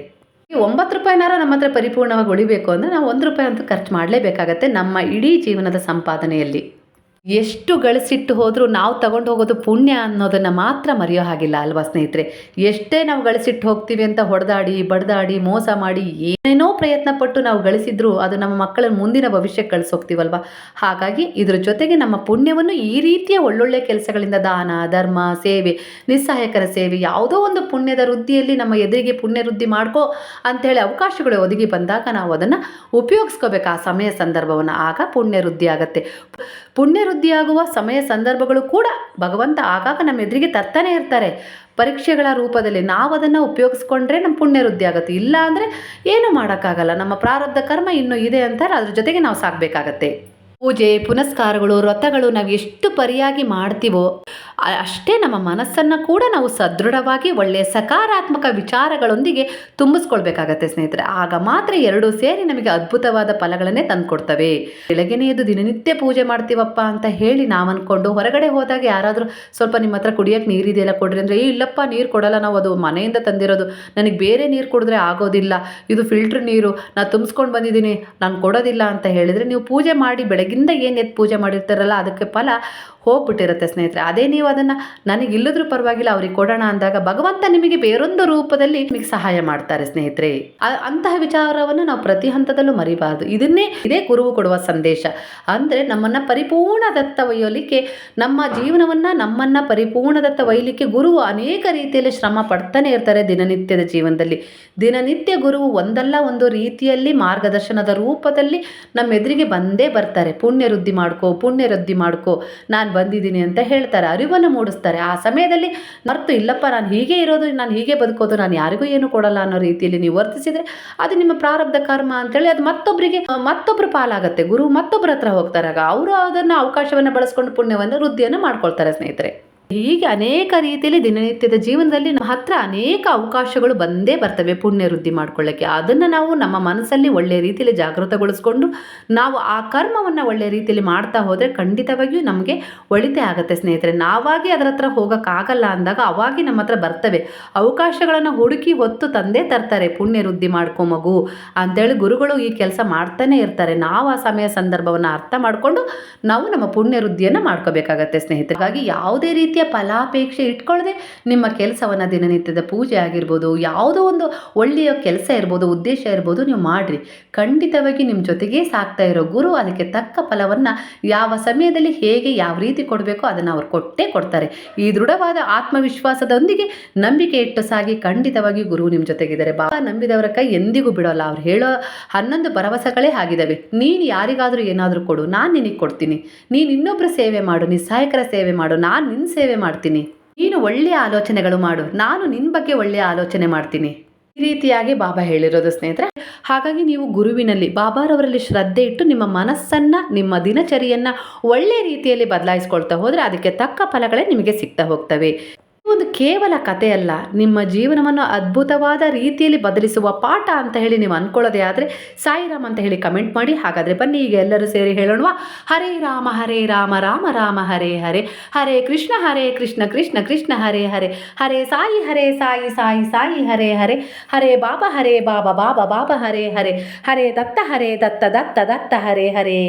ಈ ಒಂಬತ್ತು ರೂಪಾಯಿನಾರ ನಮ್ಮ ಹತ್ರ ಪರಿಪೂರ್ಣವಾಗಿ ಉಳಿಬೇಕು ಅಂದರೆ ನಾವು ಒಂದು ರೂಪಾಯಿ ಅಂತೂ ಖರ್ಚು ಮಾಡಲೇಬೇಕಾಗತ್ತೆ ನಮ್ಮ ಇಡೀ ಜೀವನದ ಸಂಪಾದನೆಯಲ್ಲಿ. ಎಷ್ಟು ಗಳಿಸಿಟ್ಟು ಹೋದರೂ ನಾವು ತಗೊಂಡು ಹೋಗೋದು ಪುಣ್ಯ ಅನ್ನೋದನ್ನು ಮಾತ್ರ ಮರೆಯೋ ಹಾಗಿಲ್ಲ ಅಲ್ವಾ ಸ್ನೇಹಿತರೆ? ಎಷ್ಟೇ ನಾವು ಗಳಿಸಿಟ್ಟು ಹೋಗ್ತೀವಿ ಅಂತ ಹೊಡೆದಾಡಿ, ಬಡ್ದಾಡಿ, ಮೋಸ ಮಾಡಿ, ಏನೇನೋ ಪ್ರಯತ್ನ ಪಟ್ಟು ನಾವು ಗಳಿಸಿದ್ರು ಅದು ನಮ್ಮ ಮಕ್ಕಳ ಮುಂದಿನ ಭವಿಷ್ಯಕ್ಕೆ ಕಳಿಸೋಗ್ತೀವಲ್ವ? ಹಾಗಾಗಿ ಇದ್ರ ಜೊತೆಗೆ ನಮ್ಮ ಪುಣ್ಯವನ್ನು ಈ ರೀತಿಯ ಒಳ್ಳೊಳ್ಳೆ ಕೆಲಸಗಳಿಂದ ದಾನ, ಧರ್ಮ, ಸೇವೆ, ನಿಸ್ಸಹಾಯಕರ ಸೇವೆ, ಯಾವುದೋ ಒಂದು ಪುಣ್ಯದ ವೃದ್ಧಿಯಲ್ಲಿ ನಮ್ಮ ಎದುರಿಗೆ ಪುಣ್ಯ ವೃದ್ಧಿ ಮಾಡ್ಕೋ ಅಂಥೇಳಿ ಅವಕಾಶಗಳು ಒದಗಿ ಬಂದಾಗ ನಾವು ಅದನ್ನು ಉಪಯೋಗಿಸ್ಕೋಬೇಕು ಆ ಸಮಯ ಸಂದರ್ಭವನ್ನು. ಆಗ ಪುಣ್ಯ ವೃದ್ಧಿ ಆಗುತ್ತೆ. ಪುಣ್ಯ ವೃದ್ಧಿಯಾಗುವ ಸಮಯ ಸಂದರ್ಭಗಳು ಕೂಡ ಭಗವಂತ ಆಗಾಗ ನಮ್ಮ ಎದುರಿಗೆ ತರ್ತಾನೆ ಇರ್ತಾರೆ. ಪರೀಕ್ಷೆಗಳ ರೂಪದಲ್ಲಿ ನಾವು ಅದನ್ನು ಉಪಯೋಗಿಸ್ಕೊಂಡ್ರೆ ನಮ್ಮ ಪುಣ್ಯ ವೃದ್ಧಿ ಆಗುತ್ತೆ. ಇಲ್ಲ ಅಂದರೆ ಏನೂ ಮಾಡೋಕ್ಕಾಗಲ್ಲ. ನಮ್ಮ ಪ್ರಾರಬ್ಧ ಕರ್ಮ ಇನ್ನೂ ಇದೆ ಅಂತಾರೆ ಅದ್ರ ಜೊತೆಗೆ ನಾವು ಸಾಗಬೇಕಾಗತ್ತೆ. ಪೂಜೆ, ಪುನಸ್ಕಾರಗಳು, ವ್ರತಗಳು ನಾವು ಎಷ್ಟು ಪರಿಯಾಗಿ ಮಾಡ್ತೀವೋ ಅಷ್ಟೇ ನಮ್ಮ ಮನಸ್ಸನ್ನು ಕೂಡ ನಾವು ಸದೃಢವಾಗಿ ಒಳ್ಳೆಯ ಸಕಾರಾತ್ಮಕ ವಿಚಾರಗಳೊಂದಿಗೆ ತುಂಬಿಸ್ಕೊಳ್ಬೇಕಾಗತ್ತೆ ಸ್ನೇಹಿತರೆ. ಆಗ ಮಾತ್ರ ಎರಡೂ ಸೇರಿ ನಮಗೆ ಅದ್ಭುತವಾದ ಫಲಗಳನ್ನೇ ತಂದುಕೊಡ್ತವೆ. ಬೆಳಗ್ಗೆನೇ ಎದ್ದು ದಿನನಿತ್ಯ ಪೂಜೆ ಮಾಡ್ತೀವಪ್ಪ ಅಂತ ಹೇಳಿ ನಾವು ಅಂದ್ಕೊಂಡು ಹೊರಗಡೆ ಹೋದಾಗ ಯಾರಾದರೂ ಸ್ವಲ್ಪ ನಿಮ್ಮ ಹತ್ರ ಕುಡಿಯೋಕ್ಕೆ ನೀರಿದೆಯಲ್ಲ ಕೊಡ್ರಿ ಅಂದರೆ ಇಲ್ಲಪ್ಪ, ನೀರು ಕೊಡಲ್ಲ ನಾವು, ಅದು ಮನೆಯಿಂದ ತಂದಿರೋದು. ನನಗೆ ಬೇರೆ ನೀರು ಕುಡಿದ್ರೆ ಆಗೋದಿಲ್ಲ. ಇದು ಫಿಲ್ಟ್ರ್ ನೀರು. ನಾನು ತುಂಬಿಸ್ಕೊಂಡು ಬಂದಿದ್ದೀನಿ. ನಾನು ಕೊಡೋದಿಲ್ಲ ಅಂತ ಹೇಳಿದರೆ ನೀವು ಪೂಜೆ ಮಾಡಿ ಬೆಳಗಿಂದ ಏನು ಪೂಜೆ ಮಾಡಿರ್ತಾರಲ್ಲ ಅದಕ್ಕೆ ಫಲ ಹೋಗ್ಬಿಟ್ಟಿರುತ್ತೆ ಸ್ನೇಹಿತರೆ. ಅದೇ ನೀವು ಅದನ್ನು ನನಗೆ ಇಲ್ಲದ್ರೂ ಪರವಾಗಿಲ್ಲ, ಅವ್ರಿಗೆ ಕೊಡೋಣ ಅಂದಾಗ ಭಗವಂತ ನಿಮಗೆ ಬೇರೊಂದು ರೂಪದಲ್ಲಿ ನಿಮಗೆ ಸಹಾಯ ಮಾಡ್ತಾರೆ ಸ್ನೇಹಿತರೆ. ಅಂತಹ ವಿಚಾರವನ್ನು ನಾವು ಪ್ರತಿ ಹಂತದಲ್ಲೂ ಮರಿಬಾರ್ದು. ಇದನ್ನೇ ಇದೇ ಗುರುವು ಕೊಡುವ ಸಂದೇಶ. ಅಂದರೆ ನಮ್ಮನ್ನು ಪರಿಪೂರ್ಣದತ್ತ ಒಯ್ಯಲಿಕ್ಕೆ, ನಮ್ಮ ಜೀವನವನ್ನು ನಮ್ಮನ್ನು ಪರಿಪೂರ್ಣದತ್ತ ಒಯ್ಯಲಿಕ್ಕೆ ಗುರುವು ಅನೇಕ ರೀತಿಯಲ್ಲಿ ಶ್ರಮ ಪಡ್ತಾನೆ ಇರ್ತಾರೆ ದಿನನಿತ್ಯದ ಜೀವನದಲ್ಲಿ. ದಿನನಿತ್ಯ ಗುರುವು ಒಂದಲ್ಲ ಒಂದು ರೀತಿಯಲ್ಲಿ ಮಾರ್ಗದರ್ಶನದ ರೂಪದಲ್ಲಿ ನಮ್ಮ ಎದುರಿಗೆ ಬಂದೇ ಬರ್ತಾರೆ. ಪುಣ್ಯ ವೃದ್ಧಿ ಮಾಡ್ಕೋ ಪುಣ್ಯ ವೃದ್ಧಿ ಮಾಡ್ಕೋ. ನಾನು ಬಂದಿದ್ದೀನಿ ಅಂತ ಹೇಳ್ತಾರೆ. ಅರಿವನ್ನು ಮೂಡಿಸ್ತಾರೆ. ಆ ಸಮಯದಲ್ಲಿ ಮರ್ತು, ಇಲ್ಲಪ್ಪ, ನಾನು ಹೀಗೆ ಇರೋದು, ನಾನು ಹೀಗೆ ಬದುಕೋದು, ನಾನು ಯಾರಿಗೂ ಏನು ಕೊಡಲ್ಲ ಅನ್ನೋ ರೀತಿಯಲ್ಲಿ ನೀವು ವರ್ತಿಸಿದರೆ ಅದು ನಿಮ್ಮ ಪ್ರಾರಬ್ಧ ಕರ್ಮ ಅಂತೇಳಿ ಅದು ಮತ್ತೊಬ್ಬರಿಗೆ ಮತ್ತೊಬ್ಬರು ಪಾಲಾಗುತ್ತೆ. ಗುರು ಮತ್ತೊಬ್ಬರ ಹತ್ರ ಹೋಗ್ತಾರಾಗ ಅವರು ಅದನ್ನು ಅವಕಾಶವನ್ನು ಬಳಸ್ಕೊಂಡು ಪುಣ್ಯವನ್ನು ವೃದ್ಧಿಯನ್ನು ಮಾಡ್ಕೊಳ್ತಾರೆ ಸ್ನೇಹಿತರೆ. ಹೀಗೆ ಅನೇಕ ರೀತಿಯಲ್ಲಿ ದಿನನಿತ್ಯದ ಜೀವನದಲ್ಲಿ ನಮ್ಮ ಹತ್ರ ಅನೇಕ ಅವಕಾಶಗಳು ಬಂದೇ ಬರ್ತವೆ ಪುಣ್ಯ ವೃದ್ಧಿ ಮಾಡ್ಕೊಳ್ಳೋಕ್ಕೆ. ಅದನ್ನು ನಾವು ನಮ್ಮ ಮನಸ್ಸಲ್ಲಿ ಒಳ್ಳೆಯ ರೀತಿಯಲ್ಲಿ ಜಾಗೃತಗೊಳಿಸ್ಕೊಂಡು ನಾವು ಆ ಕರ್ಮವನ್ನು ಒಳ್ಳೆಯ ರೀತಿಯಲ್ಲಿ ಮಾಡ್ತಾ ಹೋದರೆ ಖಂಡಿತವಾಗಿಯೂ ನಮಗೆ ಒಳಿತೆ ಆಗುತ್ತೆ ಸ್ನೇಹಿತರೆ. ನಾವಾಗಿ ಅದರ ಹತ್ರ ಹೋಗೋಕ್ಕಾಗಲ್ಲ ಅಂದಾಗ ಅವಾಗಿ ನಮ್ಮ ಹತ್ರ ಬರ್ತವೆ. ಅವಕಾಶಗಳನ್ನು ಹುಡುಕಿ ಹೊತ್ತು ತಂದೇ ತರ್ತಾರೆ ಪುಣ್ಯ ವೃದ್ಧಿ ಮಾಡ್ಕೊ ಮಗು ಅಂತೇಳಿ ಗುರುಗಳು ಈ ಕೆಲಸ ಮಾಡ್ತಾನೆ ಇರ್ತಾರೆ. ನಾವು ಆ ಸಮಯ ಸಂದರ್ಭವನ್ನು ಅರ್ಥ ಮಾಡಿಕೊಂಡು ನಾವು ನಮ್ಮ ಪುಣ್ಯ ವೃದ್ಧಿಯನ್ನು ಮಾಡ್ಕೋಬೇಕಾಗತ್ತೆ ಸ್ನೇಹಿತರೆ. ಹಾಗಾಗಿ ಯಾವುದೇ ರೀತಿಯ ರೀತಿಯ ಫಲಾಪೇಕ್ಷೆ ಇಟ್ಕೊಳ್ಳದೆ ನಿಮ್ಮ ಕೆಲಸವನ್ನು ದಿನನಿತ್ಯದ ಪೂಜೆ ಆಗಿರ್ಬೋದು, ಯಾವುದೋ ಒಂದು ಒಳ್ಳೆಯ ಕೆಲಸ ಇರ್ಬೋದು, ಉದ್ದೇಶ ಇರ್ಬೋದು ನೀವು ಮಾಡಿರಿ. ಖಂಡಿತವಾಗಿ ನಿಮ್ಮ ಜೊತೆಗೇ ಸಾಕ್ತಾ ಇರೋ ಗುರು ಅದಕ್ಕೆ ತಕ್ಕ ಫಲವನ್ನು ಯಾವ ಸಮಯದಲ್ಲಿ ಹೇಗೆ ಯಾವ ರೀತಿ ಕೊಡಬೇಕೋ ಅದನ್ನು ಅವ್ರು ಕೊಟ್ಟೇ ಕೊಡ್ತಾರೆ. ಈ ದೃಢವಾದ ಆತ್ಮವಿಶ್ವಾಸದೊಂದಿಗೆ ನಂಬಿಕೆ ಇಟ್ಟು ಸಾಗಿ ಖಂಡಿತವಾಗಿ ಗುರು ನಿಮ್ಮ ಜೊತೆಗಿದ್ದಾರೆ. ಬಾಬಾ ನಂಬಿದವರ ಕೈ ಎಂದಿಗೂ ಬಿಡೋಲ್ಲ. ಅವ್ರು ಹೇಳೋ ಹನ್ನೊಂದು ಭರವಸೆಗಳೇ ಆಗಿದ್ದಾವೆ ನೀನು ಯಾರಿಗಾದರೂ ಏನಾದರೂ ಕೊಡು. ನಾನು ನಿನಗೆ ಕೊಡ್ತೀನಿ. ನೀನು ಇನ್ನೊಬ್ಬರ ಸೇವೆ ಮಾಡು. ನಿಸ್ಸಹಾಯಕರ ಸೇವೆ ಮಾಡು. ನಾನು ನಿನ್ನ ಸೇವೆ ಮಾಡ್ತೀನಿ. ನೀನು ಒಳ್ಳೆಯ ಆಲೋಚನೆಗಳು ಮಾಡು. ನಾನು ನಿನ್ನ ಬಗ್ಗೆ ಒಳ್ಳೆಯ ಆಲೋಚನೆ ಮಾಡ್ತೀನಿ. ಈ ರೀತಿಯಾಗಿ ಬಾಬಾ ಹೇಳಿರೋದು ಸ್ನೇಹಿತರೆ. ಹಾಗಾಗಿ ನೀವು ಗುರುವಿನಲ್ಲಿ, ಬಾಬಾರವರಲ್ಲಿ ಶ್ರದ್ಧೆ ಇಟ್ಟು ನಿಮ್ಮ ಮನಸ್ಸನ್ನು, ನಿಮ್ಮ ದಿನಚರಿಯನ್ನು ಒಳ್ಳೆಯ ರೀತಿಯಲ್ಲಿ ಬದಲಾಯಿಸ್ಕೊಳ್ತಾ ಹೋದರೆ ಅದಕ್ಕೆ ತಕ್ಕ ಫಲಗಳೇ ನಿಮಗೆ ಸಿಗ್ತಾ ಹೋಗ್ತವೆ. ಒಂದು ಕೇವಲ ಕಥೆಯಲ್ಲ. ನಿಮ್ಮ ಜೀವನವನ್ನು ಅದ್ಭುತವಾದ ರೀತಿಯಲ್ಲಿ ಬದಲಿಸುವ ಪಾಠ ಅಂತ ಹೇಳಿ ನೀವು ಅಂದ್ಕೊಳ್ಳೋದೇ ಆದರೆ ಸಾಯಿರಾಮ್ ಅಂತ ಹೇಳಿ ಕಮೆಂಟ್ ಮಾಡಿ. ಹಾಗಾದರೆ ಬನ್ನಿ, ಈಗ ಎಲ್ಲರೂ ಸೇರಿ ಹೇಳೋಣವಾ? ಹರೇ ರಾಮ ಹರೇ ರಾಮ ರಾಮ ರಾಮ, ಹರೇ ಹರೇ. ಹರೇ ಕೃಷ್ಣ ಹರೇ ಕೃಷ್ಣ ಕೃಷ್ಣ ಕೃಷ್ಣ, ಹರೇ ಹರೇ. ಹರೇ ಸಾಯಿ ಹರೇ ಸಾಯಿ ಸಾಯಿ ಸಾಯಿ, ಹರೇ ಹರೇ. ಹರೇ ಬಾಬಾ ಹರೇ ಬಾಬಾ ಬಾಬಾ ಬಾಬಾ, ಹರೇ ಹರೇ. ಹರೇ ದತ್ತ ಹರೇ ದತ್ತ ದತ್ತ ದತ್ತ, ಹರೇ ಹರೇ.